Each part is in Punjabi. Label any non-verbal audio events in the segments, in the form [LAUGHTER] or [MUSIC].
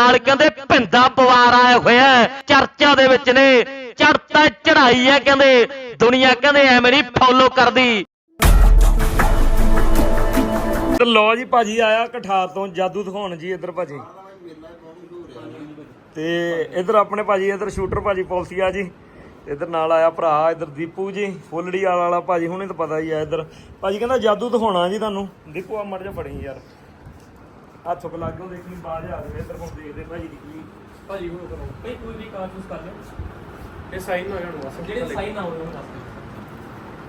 ਨਾਲ ਕਹਿੰਦੇ ਭਿੰਦਾ ਪਵਾਰ ਆਇਆ ਹੋਇਆ ਚਰਚਾ ਦੇ ਵਿੱਚ ਨੇ। ਚੜਤਾ ਚੜਾਈ ਹੈ ਕਹਿੰਦੇ, ਦੁਨੀਆ ਕਹਿੰਦੇ ਐਵੇਂ ਨਹੀਂ ਫੋਲੋ ਕਰਦੀ। ਤੇ ਲੋ ਜੀ ਭਾਜੀ ਆਇਆ ਕਠਾਰ ਤੋਂ, ਜਾਦੂ ਦਿਖਾਉਣ ਜੀ ਇੱਧਰ ਭਾਜੀ। ਤੇ ਇੱਧਰ ਆਪਣੇ ਭਾਜੀ, ਇੱਧਰ ਸ਼ੂਟਰ ਭਾਜੀ ਪੁਲਸੀ ਆ ਜੀ। ਇੱਧਰ ਨਾਲ ਆਇਆ ਭਰਾ, ਇੱਧਰ ਦੀਪੂ ਜੀ, ਫੁੱਲੜੀ ਵਾਲਾ ਵਾਲਾ ਭਾਜੀ, ਹੁਣੇ ਤਾਂ ਪਤਾ ਹੀ ਆ ਇੱਧਰ। ਭਾਜੀ ਕਹਿੰਦਾ ਜਾਦੂ ਦਿਖਾਉਣਾ ਜੀ ਤੁਹਾਨੂੰ। ਦੀਪੂ ਆ ਮੜ ਜਾ ਫੜੀ ਯਾਰ। ਹੱਥ ਕੋ ਲੱਗੋ ਦੇਖਣੀ ਬਾਜ ਆ ਜਾਵੇ ਇੱਧਰ ਹੁਣ ਦੇਖਦੇ ਭਾਜੀ ਦੀ ਕੀ ਭਾਜੀ ਹੁਣ ਕਰੋ ਭਾਈ ਕੋਈ ਵੀ ਕਾਰ ਚੂਜ਼ ਕਰ ਲਿਓ। ਇਹ ਸਾਈਨ ਨਾ ਜਾਣ ਵਾਸਤੇ ਜਿਹੜੇ ਸਾਈਨ ਨਾ ਉਹ ਦੱਸ ਦਿਓ।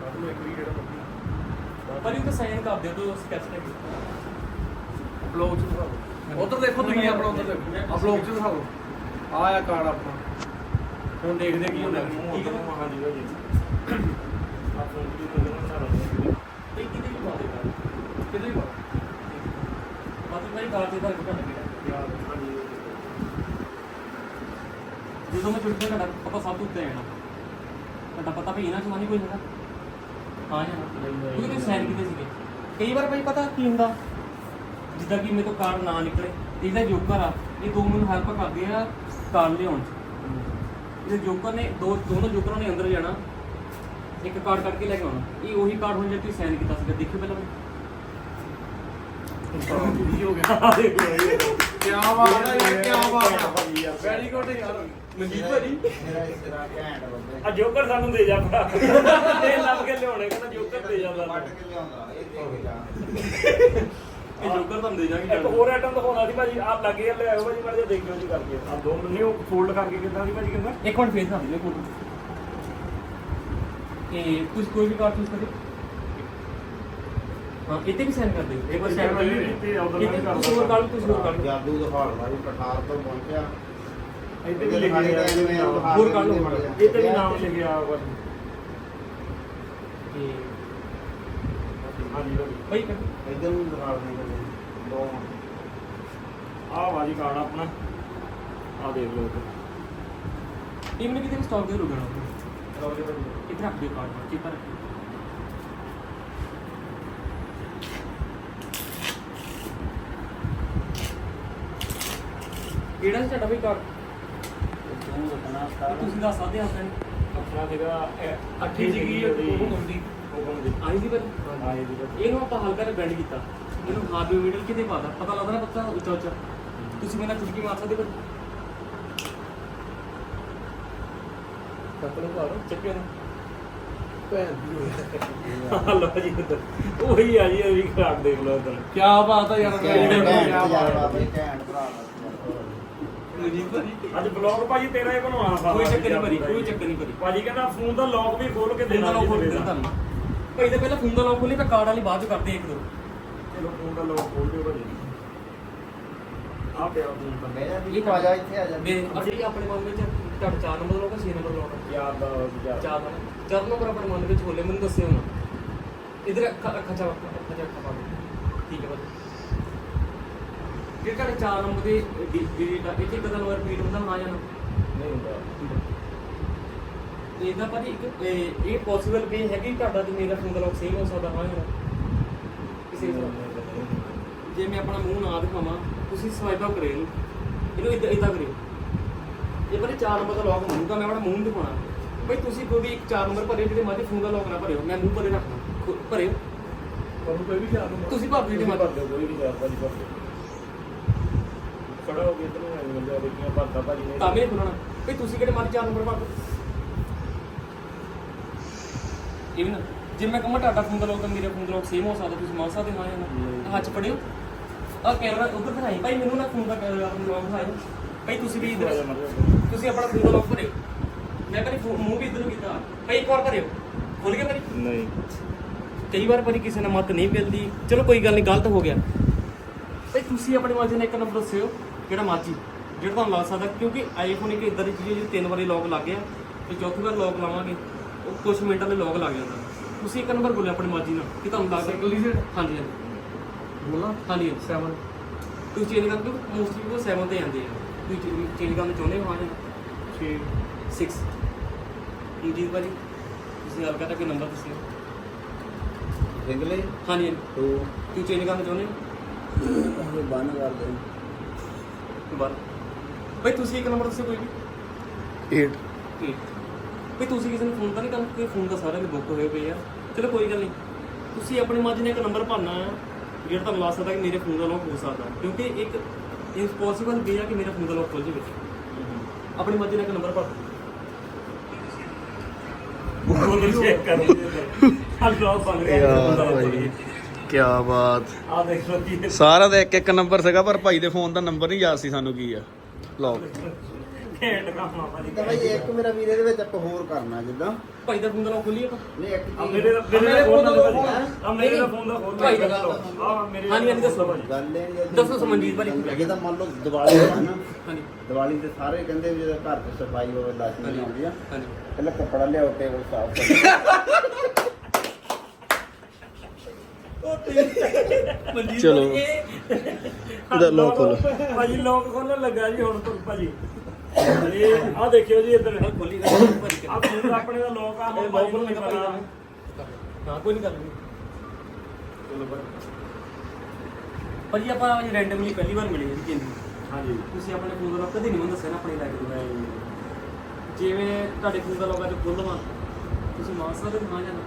ਕੱਢ ਲਓ ਇੱਕ ਵੀ ਜਿਹੜਾ ਮਰਜ਼ੀ। ਪਰ ਇਹ ਤਾਂ ਸਾਈਨ ਕਰ ਦਿਓ ਤੋ ਸਕੈਚ ਤੇ ਬਲੌਗ ਚ ਦਿਖਾਓ ਉਧਰ ਦੇਖੋ ਤੁਸੀਂ ਆਪਣਾ ਉਧਰ ਦੇਖੋ। ਆ ਬਲੌਗ ਚ ਦਿਖਾਓ ਆ ਆ ਕਾਰਡ ਆਪਣਾ। ਹੁਣ ਦੇਖਦੇ ਕੀ ਹੁੰਦਾ। ਠੀਕ ਹੈ ਹਾਂਜੀ ਭਾਜੀ। ਆ ਫੋਨ ਦੀ ਮੈਨੂੰ ਨਾ ਰੋ ਇਹ ਕਿਤੇ ਵੀ ਪਾ ਦੇਗਾ ਕਿਤੇ ਵੀ ਮਤਲਬ ਮੇਰੀ ਕਾਰ ਤੇ ਤਾਂ ਕਿਹੜਾ ਲੱਗੇਗਾ ਜਦੋਂ ਮੈਂ ਚੁੱਕਦਾ ਘੜਾ ਪਤਾ ਸਭ ਤੋਂ ਉੱਤੇ ਆਣਾ ਘੜਾ ਪਤਾ ਵੀ ਇਹਨਾਂ ਚ ਨਹੀਂ ਕੋਈ ਹੈਗਾ ਹਾਂ ਜਾਂ ਕਿਉਂਕਿ ਤੁਸੀਂ ਸਾਈਨ ਸੀਗੇ। ਕਈ ਵਾਰ ਭਾਈ ਪਤਾ ਕੀ ਹੁੰਦਾ? ਜਿੱਦਾਂ ਕਿ ਮੇਰੇ ਤੋਂ ਕਾਰ ਨਾ ਨਿਕਲੇ, ਤੇ ਇਹਦਾ ਜੋਕਰ ਆ, ਇਹ ਦੋ ਮੈਨੂੰ ਹੈਲਪ ਕਰਦੇ ਆ ਕਾਰ ਲਿਆਉਣ ਚ। ਇਹ ਜੋਕਰ ਨੇ, ਦੋ, ਦੋਨੋਂ ਜੋਕਰਾਂ ਨੇ ਅੰਦਰ ਜਾਣਾ। ਇੱਕ ਕਾਰਡ ਕੱਢ ਕੇ ਲੈ ਕੇ ਆਉਣਾ। ਇਹ ਉਹੀ ਕਾਰਡ ਹੁਣ ਜੇ ਤੁਸੀਂ ਸਾਈਨ ਕੀਤਾ ਸੀਗਾ, ਦੇਖਿਓ ਪਹਿਲਾਂ ਕੀ ਹੋ ਗਿਆ ਕੀ ਬਾਤ ਹੈ ਕੀ ਬਾਤ ਹੈ ਵੈਰੀ ਗੁੱਡ ਯਾਰ ਮਨਜੀਤ ਭਾਜੀ ਆ ਜੋਕਰ ਸਾਨੂੰ ਦੇ ਜਾ ਭਰਾ ਇਹ ਲੱਭ ਕੇ ਲਿਆਉਣੇ ਕਹਿੰਦਾ ਜੋਕਰ ਦੇ ਜਾ ਸਾਨੂੰ ਇਹ ਜੋਕਰ ਤੁਹਾਨੂੰ ਦੇ ਜਾਣਗੇ ਇੱਕ ਹੋਰ ਆਈਟਮ ਦਿਖਾਉਣਾ ਸੀ ਭਾਜੀ ਆ ਲੱਗੇ ਲੈ ਆਓ ਭਾਜੀ ਮਾੜੇ ਦੇਖਿਓ ਜੀ ਕਰਕੇ ਆ ਦੋ ਨਹੀਂ ਉਹ ਫੋਲਡ ਕਰਕੇ ਕਿੱਦਾਂ ਸੀ ਭਾਜੀ ਕਹਿੰਦਾ ਇੱਕ ਮਿੰਟ। ਫੇਸ ਕਰ ਦਿਓ ਫੋਟੋ ਇਹ ਤੁਸੀਂ ਕੋਈ ਵੀ ਕਾਰਡ ਚੂਜ਼ ਕਰਿਓ। ਹਾਂ ਇੱਥੇ ਵੀ ਸਾਈਨ ਕਰ ਦਿਓ। ਇੱਕ ਵਾਰ ਸਾਈਨ ਕਰ ਦਿਓ। ਕਰਦਾ ਤੁਸੀਂ ਹੋਰ ਕਰ ਲਓ ਤੁਸੀਂ ਹੋਰ ਕਰ ਲਓ ਜਾਦੂ ਦਿਖਾਉਣਾ ਜੀ ਪਠਾਰ ਤੋਂ ਪਹੁੰਚਿਆ। ਇੱਥੇ ਵੀ ਲਿਖਿਆ ਹੋਇਆ। ਹੋਰ ਕਰ ਲਓ। ਇੱਥੇ ਵੀ ਨਾਮ ਲਿਖਿਆ ਹੋਇਆ ਤੇ ਹਾਂਜੀ ਭਾਈ ਕਰ ਇਧਰ ਨੂੰ ਦਿਖਾਉਣੇ ਕਦੇ ਦੋ ਆਹ ਬਾਜੀ ਕਾਰਡ ਆਪਣਾ। ਆ ਦੇਖ ਲਓ ਟੀਮ ਨੇ ਕਿਤੇ ਸਟਾਕ ਦੇ ਰੁਕਣਾ? ਰੱਖ ਦਿਓ ਕਾਰਡ? ਚੀਪਰ ਕਿਹੜਾ ਸੀ ਤੁਹਾਡਾ ਵੀ ਕਾਰਡ ਤੁਸੀਂ ਦੱਸ ਸਕਦੇ ਆਪਾਂ ਆਪਣਾ? ਸੀਗਾ ਅੱਠੀ ਸੀਗੀ ਉਹ ਹੁੰਦੀ ਹੁਕਮ ਦੀ ਆਈ ਸੀ ਪਰ ਆਏ ਦੀ ਭਾਜੀ ਇਹਨੂੰ ਆਪਾਂ ਹਲਕਾ ਜਿਹਾ ਬੈਂਡ ਕੀਤਾ। ਇਹਨੂੰ ਹਾਫ ਮਿਡਲ ਕਿਤੇ ਪਾਦਾ ਪਤਾ? ਲੱਗਦਾ ਨਾ ਪਤਾ ਉੱਚਾ ਉੱਚਾ। ਤੁਸੀਂ ਮੇਰੇ ਨਾਲ ਚੁਟਕੀ ਮਾਰ ਸਕਦੇ ਹੋ ਕੱਪੜੇ ਪਾ ਲਓ ਚੱਕਿਓ ਨਾ। ਭੈਣ ਦੀ ਆਹ ਲਓ ਜੀ ਉਹੀ ਆ ਜੀ ਵੀ ਕਾਰਡ ਦੇਖ ਲਓ ਇੱਧਰ। ਕੀ ਬਾਤ ਹੈ ਯਾਰ ਕੀ ਬਾਤ ਹੈ ਘੈਂਟ ਭਰਾ ਮਨਜੀਤ ਭਾਜੀ ਅੱਜ ਬਲੌਗ ਭਾਜੀ ਤੇਰਾ ਹੀ ਬਣਵਾਉਣਾ ਸਾਰਾ ਕੋਈ ਚੱਕਰ ਨਹੀਂ ਭਰੀ ਕੋਈ ਚੱਕਰ ਨਹੀਂ ਭਰੀ ਭਾਜੀ ਕਹਿੰਦਾ ਫੋਨ ਦਾ ਲੌਕ ਵੀ ਖੋਲ ਕੇ ਫੋਨ ਦੇਣਾ ਦਾ ਲੌਕ ਖੋਲ ਜੀ ਦੇ ਤੁਹਾਨੂੰ। ਭਾਈ ਤਾਂ ਪਹਿਲਾਂ ਫੋਨ ਦਾ ਲੌਕ ਖੋਲੀ ਤਾਂ ਕਾਰਡ ਵਾਲੀ ਬਾਅਦ ਚ ਕਰਦੇ ਆ ਇੱਕ ਦੋ। ਚਲੋ ਫੋਨ ਦਾ ਲੌਕ ਖੋਲ ਦਿਓ ਭਾਜੀ। ਆ ਪਿਆ ਫੋਨ ਤਾਂ ਮੇਰਾ ਵੀ ਆ ਜਾ ਇੱਥੇ ਆ ਜਾ। ਦੇ ਅਸੀਂ ਆਪਣੇ ਮਨ ਵਿੱਚ ਤੁਹਾਡਾ 4 ਨੰਬਰ ਲੌਕ 6 ਨੰਬਰ ਲੌਕ ਯਾਰ ਦਾ ਯਾਰ। ਚਾਰ ਨੰਬਰ ਚਾਰ ਨੰਬਰ ਆਪਣੇ ਮਨ ਵਿੱਚ ਹੋਲੇ ਮੈਨੂੰ ਦੱਸਿਓ ਨਾ ਇਧਰ ਅੱਖਾਂ ਅੱਖਾਂ ਚਾ ਅੱਖਾਂ ਚਾ ਅੱਖਾਂ ਪਾ ਦਿਓ। ਠੀਕ ਹੈ ਭਾਈ ਜੇ ਤੁਹਾਡੇ 4 ਨੰਬਰ ਦੇ ਡਿਲੀਟ ਆ ਇੱਥੇ ਕਦੋਂ ਨੰਬਰ ਰਿਪੀਟ ਹੁੰਦਾ ਨਾ ਜਾਣਾ। ਨਹੀਂ ਹੁੰਦਾ। ਇਹਦਾ ਭਾਜੀ ਇੱਕ ਇਹ- ਪੋਸੀਬਲ ਵੀ ਹੈਗੀ ਕਿ ਤੁਹਾਡਾ ਤੇ ਮੇਰਾ ਫੋਨ ਦਾ ਲੌਕ ਸੇਮ ਹੋ ਸਕਦਾ ਹਾਂ ਜਾਂ? ਕਿਸੇ ਤਰ੍ਹਾਂ। ਜੇ ਮੈਂ ਆਪਣਾ ਮੂੰਹ ਨਾ ਦਿਖਾਵਾਂ ਤੁਸੀਂ ਸਵਾਈਪ ਆਊਟ ਕਰਿਓ। ਇਹਨੂੰ ਇਹਨੂੰ ਇਦਾਂ ਇਦਾਂ ਕਰਿਓ। ਇਹ ਬਾਰੇ 4 ਨੰਬਰ ਦਾ ਲੌਕ ਹੋਊਗਾ ਮੈਂ ਆਪਣਾ ਮੂੰਹ ਦਿਖਾਉਣਾ। ਬਈ ਤੁਸੀਂ ਕੋਈ ਵੀ ਇੱਕ 4 ਨੰਬਰ ਭਰਿਓ ਜਿਹਦੇ ਮਾਝੇ ਫੋਨ ਦਾ ਲੌਕ ਨਾ ਭਰਿਓ ਮੈਂ ਮੂੰਹ ਭਰੇ ਰੱਖਣਾ। ਭਰਿਓ। ਤੁਹਾਨੂੰ ਕੋਈ ਵੀ ਖਿਆਲ ਨਹੀਂ ਤੁਸੀਂ ਭਰ ਜਿਹਦੇ ਭਰ ਮਾਝੇ ਕੋਈ ਵੀ ਯਾਰ ਭਾਜੀ ਭਰ ਦਿਓ ਖੜਾ ਹੋ ਬੰਦਾ ਦੇਖੀਆਂ ਭਾਜੀ ਨੇ ਤਾਂ ਤੁਸੀਂ ਕਿਹੜੇ ਮਾਝੇ 4 ਨੰਬਰ ਭਰ ਦਿਓ ਇਹ ਵੀ ਨਾ ਜੇ ਮੈਂ ਕਹਾਂ ਤੁਹਾਡਾ ਫੋਨ ਦਾ ਲੌਕ ਮੇਰੇ ਫੋਨ ਦਾ ਲੌਕ ਸੇਮ ਹੋ ਸਕਦਾ ਤੁਸੀਂ ਮੰਨ ਸਕਦੇ ਹਾਂ ਜਾਂ ਨਾ ਹੱਥ ਫੜਿਓ। ਆ ਕੈਮਰਾ ਉੱਧਰ ਦਿਖਾਈ। ਭਾਈ ਮੈਨੂੰ ਨਾ ਫੋਨ ਦਾ ਲੌਕ ਦਿਖਾਇਓ ਭਾਈ ਤੁਸੀਂ ਵੀ ਇੱਧਰ ਤੁਸੀਂ ਆਪਣਾ ਫੋਨ ਦਾ ਲੌਕ ਭਰਿਓ। ਮੈਂ ਕਹਿੰਦੀ ਫੋ- ਮੂੰਹ ਵੀ ਇੱਧਰ ਨੂੰ ਕੀਤਾ। ਭਾਈ ਇੱਕ ਵਾਰ ਭਰਿਓ। ਖੁੱਲ ਗਿਆ ਭਾਈ ਨਹੀਂ। ਕਈ ਵਾਰ ਭਾਜੀ ਕਿਸੇ ਨਾਲ ਮੱਤ ਨਹੀਂ ਮਿਲਦੀ। ਚਲੋ ਕੋਈ ਗੱਲ ਨਹੀਂ ਗਲਤ ਹੋ ਗਿਆ। ਭਾਈ ਤੁਸੀਂ ਆਪਣੇ ਮਾਝੇ ਨੇ ਇੱਕ ਨੰਬਰ ਦੱਸਿਓ। ਕਿਹੜਾ ਮਾਝੀ ਜਿਹੜਾ ਤੁਹਾਨੂੰ ਲੱਗ ਸਕਦਾ ਕਿਉਂਕਿ ਆਈਫੋਨ ਇੱਕ ਇਦਾਂ ਦੀ ਚੀਜ਼ ਹੈ ਜਿਹਦੇ ਤਿੰਨ ਵਾਰੀ ਲੌਕ ਲੱਗ ਗਿਆ ਤੇ ਚੌਥੀ ਵਾਰ ਲੌਕ ਲਾਵਾਂਗੇ ਉਹ ਕੁਝ ਮਿੰਟਾਂ ਦੇ ਲੌਕ ਲੱਗ ਜਾਂਦਾ। ਤੁਸੀਂ ਇੱਕ ਨੰਬਰ ਬੋਲਿਓ ਆਪਣੀ ਮਾਝੀ ਨਾਲ ਕਿ ਤੁਹਾਨੂੰ ਲੱਗਦਾ ਸਿੰਗਲ ਡੀਜਿਟ ਹਾਂਜੀ ਹਾਂਜੀ। ਬੋਲਾਂ? ਹਾਂਜੀ ਹਾਂਜੀ। 7 ਤੁਸੀਂ ਚੇਂਜ ਕਰ ਦਿਓ ਮੋਸਟਲੀ ਉਹ 7 ਤੇ ਜਾਂਦੇ ਆ। ਤੁਸੀਂ ਚੇਂਜ ਕਰਨਾ ਚਾਹੁੰਦੇ ਹੋ ਹਾਂ ਜਾਂ 6 6 ਜੀ ਭਾਜੀ? ਤੁਸੀਂ ਆਪ ਕਹਤਾ ਕਿ ਨੰਬਰ ਦੱਸਿਓ। ਸਿੰਗਲੇ ਹਾਂਜੀ ਹਾਂਜੀ। ਤੂੰ ਤੁਸੀਂ ਚੇਂਜ ਕਰਨਾ ਚਾਹੁੰਦੇ ਹੋ? ਬੰਦ ਕਰ ਦੇ ਬਈ ਤੁਸੀਂ ਇੱਕ ਨੰਬਰ ਦੱਸੋ ਕੋਈ ਵੀ। 8 ਵੀ ਤੁਸੀਂ ਕਿਸੇ ਨੂੰ ਫੋਨ ਤਾਂ ਨਹੀਂ ਕਰਨਾ ਕਿ ਫੋਨ ਤਾਂ ਸਾਰਿਆਂ ਦੇ ਬੁੱਕ ਹੋਏ ਪਏ ਆ। ਚਲੋ ਕੋਈ ਗੱਲ ਨਹੀਂ। ਤੁਸੀਂ ਆਪਣੀ ਮਰਜ਼ੀ ਨਾਲ ਇੱਕ ਨੰਬਰ ਭਰਨਾ ਆ ਜਿਹੜਾ ਤੁਹਾਨੂੰ ਲੱਗ ਸਕਦਾ ਕਿ ਮੇਰੇ ਫੋਨ ਦਾ ਲੌਕ ਹੋ ਸਕਦਾ। ਕਿਉਂਕਿ ਇੱਕ ਇੰਪੋਸੀਬਲ ਵੀ ਆ ਕਿ ਮੇਰਾ ਫੋਨ ਦਾ ਲੌਕ ਖੁੱਲ ਜਾਵੇ। ਆਪਣੀ ਮਰਜ਼ੀ ਨਾਲ ਇੱਕ ਨੰਬਰ ਭਰ। ਦਿਓ। ਬੋਲ ਚੈੱਕ ਕਰੋ ਅੱਲਾਹ ਬਣ ਗਿਆ। ਕੀ ਬਾਤ। ਆ ਦੇਖ ਕੀ ਸਾਰਾ ਦਾ ਇੱਕ ਇੱਕ ਨੰਬਰ ਸੀਗਾ ਪਰ ਭਾਈ ਦੇ ਫੋਨ ਦਾ ਨੰਬਰ ਨਹੀਂ ਯਾਦ ਸੀ ਸਾਨੂੰ ਕੀ ਆ। ਲਓ। ਘੈਂਟ ਕੰਮ ਆ ਭਾਜੀ ਤਾਂ ਭਾਈ ਇੱਕ ਮੇਰਾ ਵੀਰੇ ਦੇ ਵਿੱਚ ਆਪਾਂ ਹੋਰ ਕਰਨਾ ਜਿੱਦਾਂ। ਭਾਈ ਦਾ ਫੋਨ ਦਾ ਲੌਕ ਖੋਲੀਏ ਆਪਾਂ। ਨਹੀਂ ਇੱਕ ਆ ਚੀਜ਼ ਮੇਰੇ ਦਾ ਮੇਰੇ ਦਾ ਫੋਨ ਦਾ ਆ। ਮੇਰੇ ਦਾ ਫੋਨ ਦਾ ਫੋਨ ਭਾਈ ਦਾ ਆ। ਮੇਰੇ ਹਾਂਜੀ, ਹਾਂਜੀ, ਦੱਸੋ ਭਾਜੀ। ਗੱਲ ਇਹ ਹੈ ਦੱਸੋ ਸਮਨਜੀਤ ਭਾਜੀ। ਜਿਹਦਾ ਮੰਨ ਲਓ ਦੀਵਾਲੀ ਹੈ ਨਾ। ਹਾਂਜੀ। ਦੀਵਾਲੀ ਤੇ ਸਾਰੇ ਕਹਿੰਦੇ ਵੀ ਜਦੋਂ ਘਰ 'ਚ ਸਫ਼ਾਈ ਹੋਵੇ ਲਾਸ਼ਮੀ ਆਉਂਦੀ ਆ। ਹਾਂਜੀ। ਪਹਿਲਾਂ ਕੱਪੜਾ ਲਿਆਓ ਟੇਬਲ ਸਾਫ਼ ਕਰੋ। [LAUGHS] ਮਨਜੀਤ ਚਲੋ। ਭਾਜੀ, ਇਹ ਇਹਦਾ ਲੋਕ ਖੋਲੋ। ਭਾਜੀ ਲੋਕ ਖੋਲਣ ਲੱਗਾ ਜੀ ਹੁਣ ਤੋਂ ਭਾਜੀ। ਇਹ ਆ ਦੇਖਿਓ ਜੀ ਇੱਧਰ ਖੋਲੀ ਭਾਜੀ। ਆ ਫੋਨ ਆਪਣੇ ਦਾ ਲੋਕ ਆ ਹੁਣ ਭਾਜੀ ਨੂੰ ਨਹੀਂ ਪਤਾ। ਹਾਂ ਕੋਈ ਨਹੀਂ ਗੱਲ ਚਲੋ ਭਾਜੀ ਆਪਾਂ ਅੱਜ ਰੈਂਡਮਲੀ ਪਹਿਲੀ ਵਾਰ ਮਿਲੇ ਜੀ ਕਿੰਨੀ। ਹਾਂਜੀ। ਤੁਸੀਂ ਆਪਣੇ ਫੋਨ ਦਾ ਲੌਕ ਕਦੇ ਨਹੀਂ ਮੈਨੂੰ ਦੱਸਿਆ ਨਾ ਆਪਣੀ ਲਾਈਫ ਦੇ ਜਿਵੇਂ ਤੁਹਾਡੇ ਫੋਨ ਦਾ ਲੌਕ ਅੱਜ ਖੁੱਲਵਾ ਤੁਸੀਂ ਮੰਨ ਸਕਦੇ ਹੋ ਹਾਂ ਜਾਂ ਨਾ?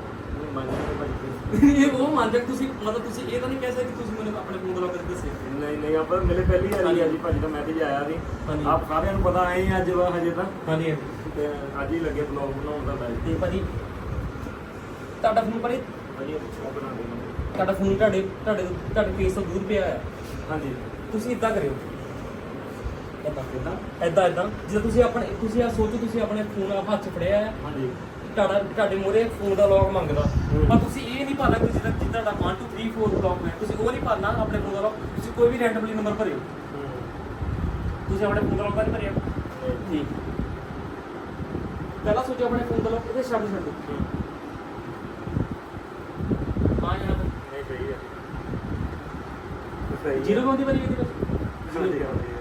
ਇਹ ਉਹ ਮੰਨ ਜਾ ਤੁਸੀਂ ਮਤਲਬ ਤੁਸੀਂ ਇਹ ਤਾਂ ਨਹੀਂ ਕਹਿ ਸਕਦੇ ਕਿ ਤੁਸੀਂ ਮੈਨੂੰ ਆਪਣੇ ਫੋਨ ਦਾ ਲੌਕ ਕਦੇ ਦੱਸਿਆ ਨਹੀਂ ਨਹੀਂ ਆਪਾਂ ਮਿਲੇ ਪਹਿਲੀ ਵਾਰੀ ਆ ਜੀ ਭਾਜੀ ਦਾ ਮੈਸੇਜ ਆਇਆ ਸੀ। ਹਾਂਜੀ। ਆਪ ਸਾਰਿਆਂ ਨੂੰ ਪਤਾ ਆਏ ਆ ਅੱਜ ਵਾ ਹਜੇ ਤਾਂ। ਹਾਂਜੀ ਹਾਂਜੀ। ਤੇ ਅੱਜ ਹੀ ਲੱਗੇ ਬਲੌਗ ਬਣਾਉਣ ਦਾ ਮੈਂ ਤੇ ਭਾਜੀ ਤੁਹਾਡਾ ਫੋਨ ਭਾਜੀ ਭਾਜੀ ਉਹ ਬਣਾ ਦੇਣਾ ਤੁਹਾਡਾ ਫੋਨ ਤੁਹਾਡੇ ਤੁਹਾਡੇ ਤੁਹਾਡੇ ਫੇਸ ਤੋਂ ਦੂਰ ਪਿਆ ਆ ਹਾਂਜੀ। ਤੁਸੀਂ ਇਦਾਂ ਕਰਿਓ। ਇਦਾਂ ਇਦਾਂ ਇਦਾਂ ਇਦਾਂ ਜਦੋਂ ਤੁਸੀਂ ਆਪਣੇ ਤੁਸੀਂ ਆ ਸੋਚੋ ਤੁਸੀਂ ਆਪਣੇ ਫੋਨ ਆ ਹੱਥ 'ਚ ਫੜਿਆ ਆ। ਹਾਂਜੀ। ਤੁਹਾਡਾ ਤੁਹਾਡੇ ਫੋਨ ਦਾ ਲੌਕ ਮੰਗਦਾ। ਪਰ ਤੁਸੀਂ ਨਹੀਂ ਭਰਨਾ ਕਿ ਜਿੱਦਾਂ ਜਿੱਦਾਂ ਤੁਹਾਡਾ 1 2 3 4 ਲੌਕ ਹੈ। ਤੁਸੀਂ ਉਹ ਨਹੀਂ ਭਰਨਾ ਆਪਣੇ ਦਾ ਲੌਕ ਤੁਸੀਂ ਕੋਈ ਵੀ ਰੈਂਡਮਲੀ ਨੰਬਰ ਭਰਿਓ। ਤੁਸੀਂ ਆਪਣੇ ਫੋਨ ਦਾ ਨਹੀਂ ਭਰਿਆ। ਠੀਕ ਪਹਿਲਾਂ ਸੋਚੋ ਆਪਣੇ ਫੋਨ ਦਾ ਲੌਕ ਕਿਤੇ ਛੱਡ ਛੱਡੋ ਹਾਂ। ਜਨਾਬ ਨਹੀਂ ਸਹੀ ਹੈ। ਸਹੀ ਜੀਰੋ ਬੰਦੀ ਵਾਲੀ ਇਹਦੀ ਹਾਂਜੀ ਹਾਂਜੀ।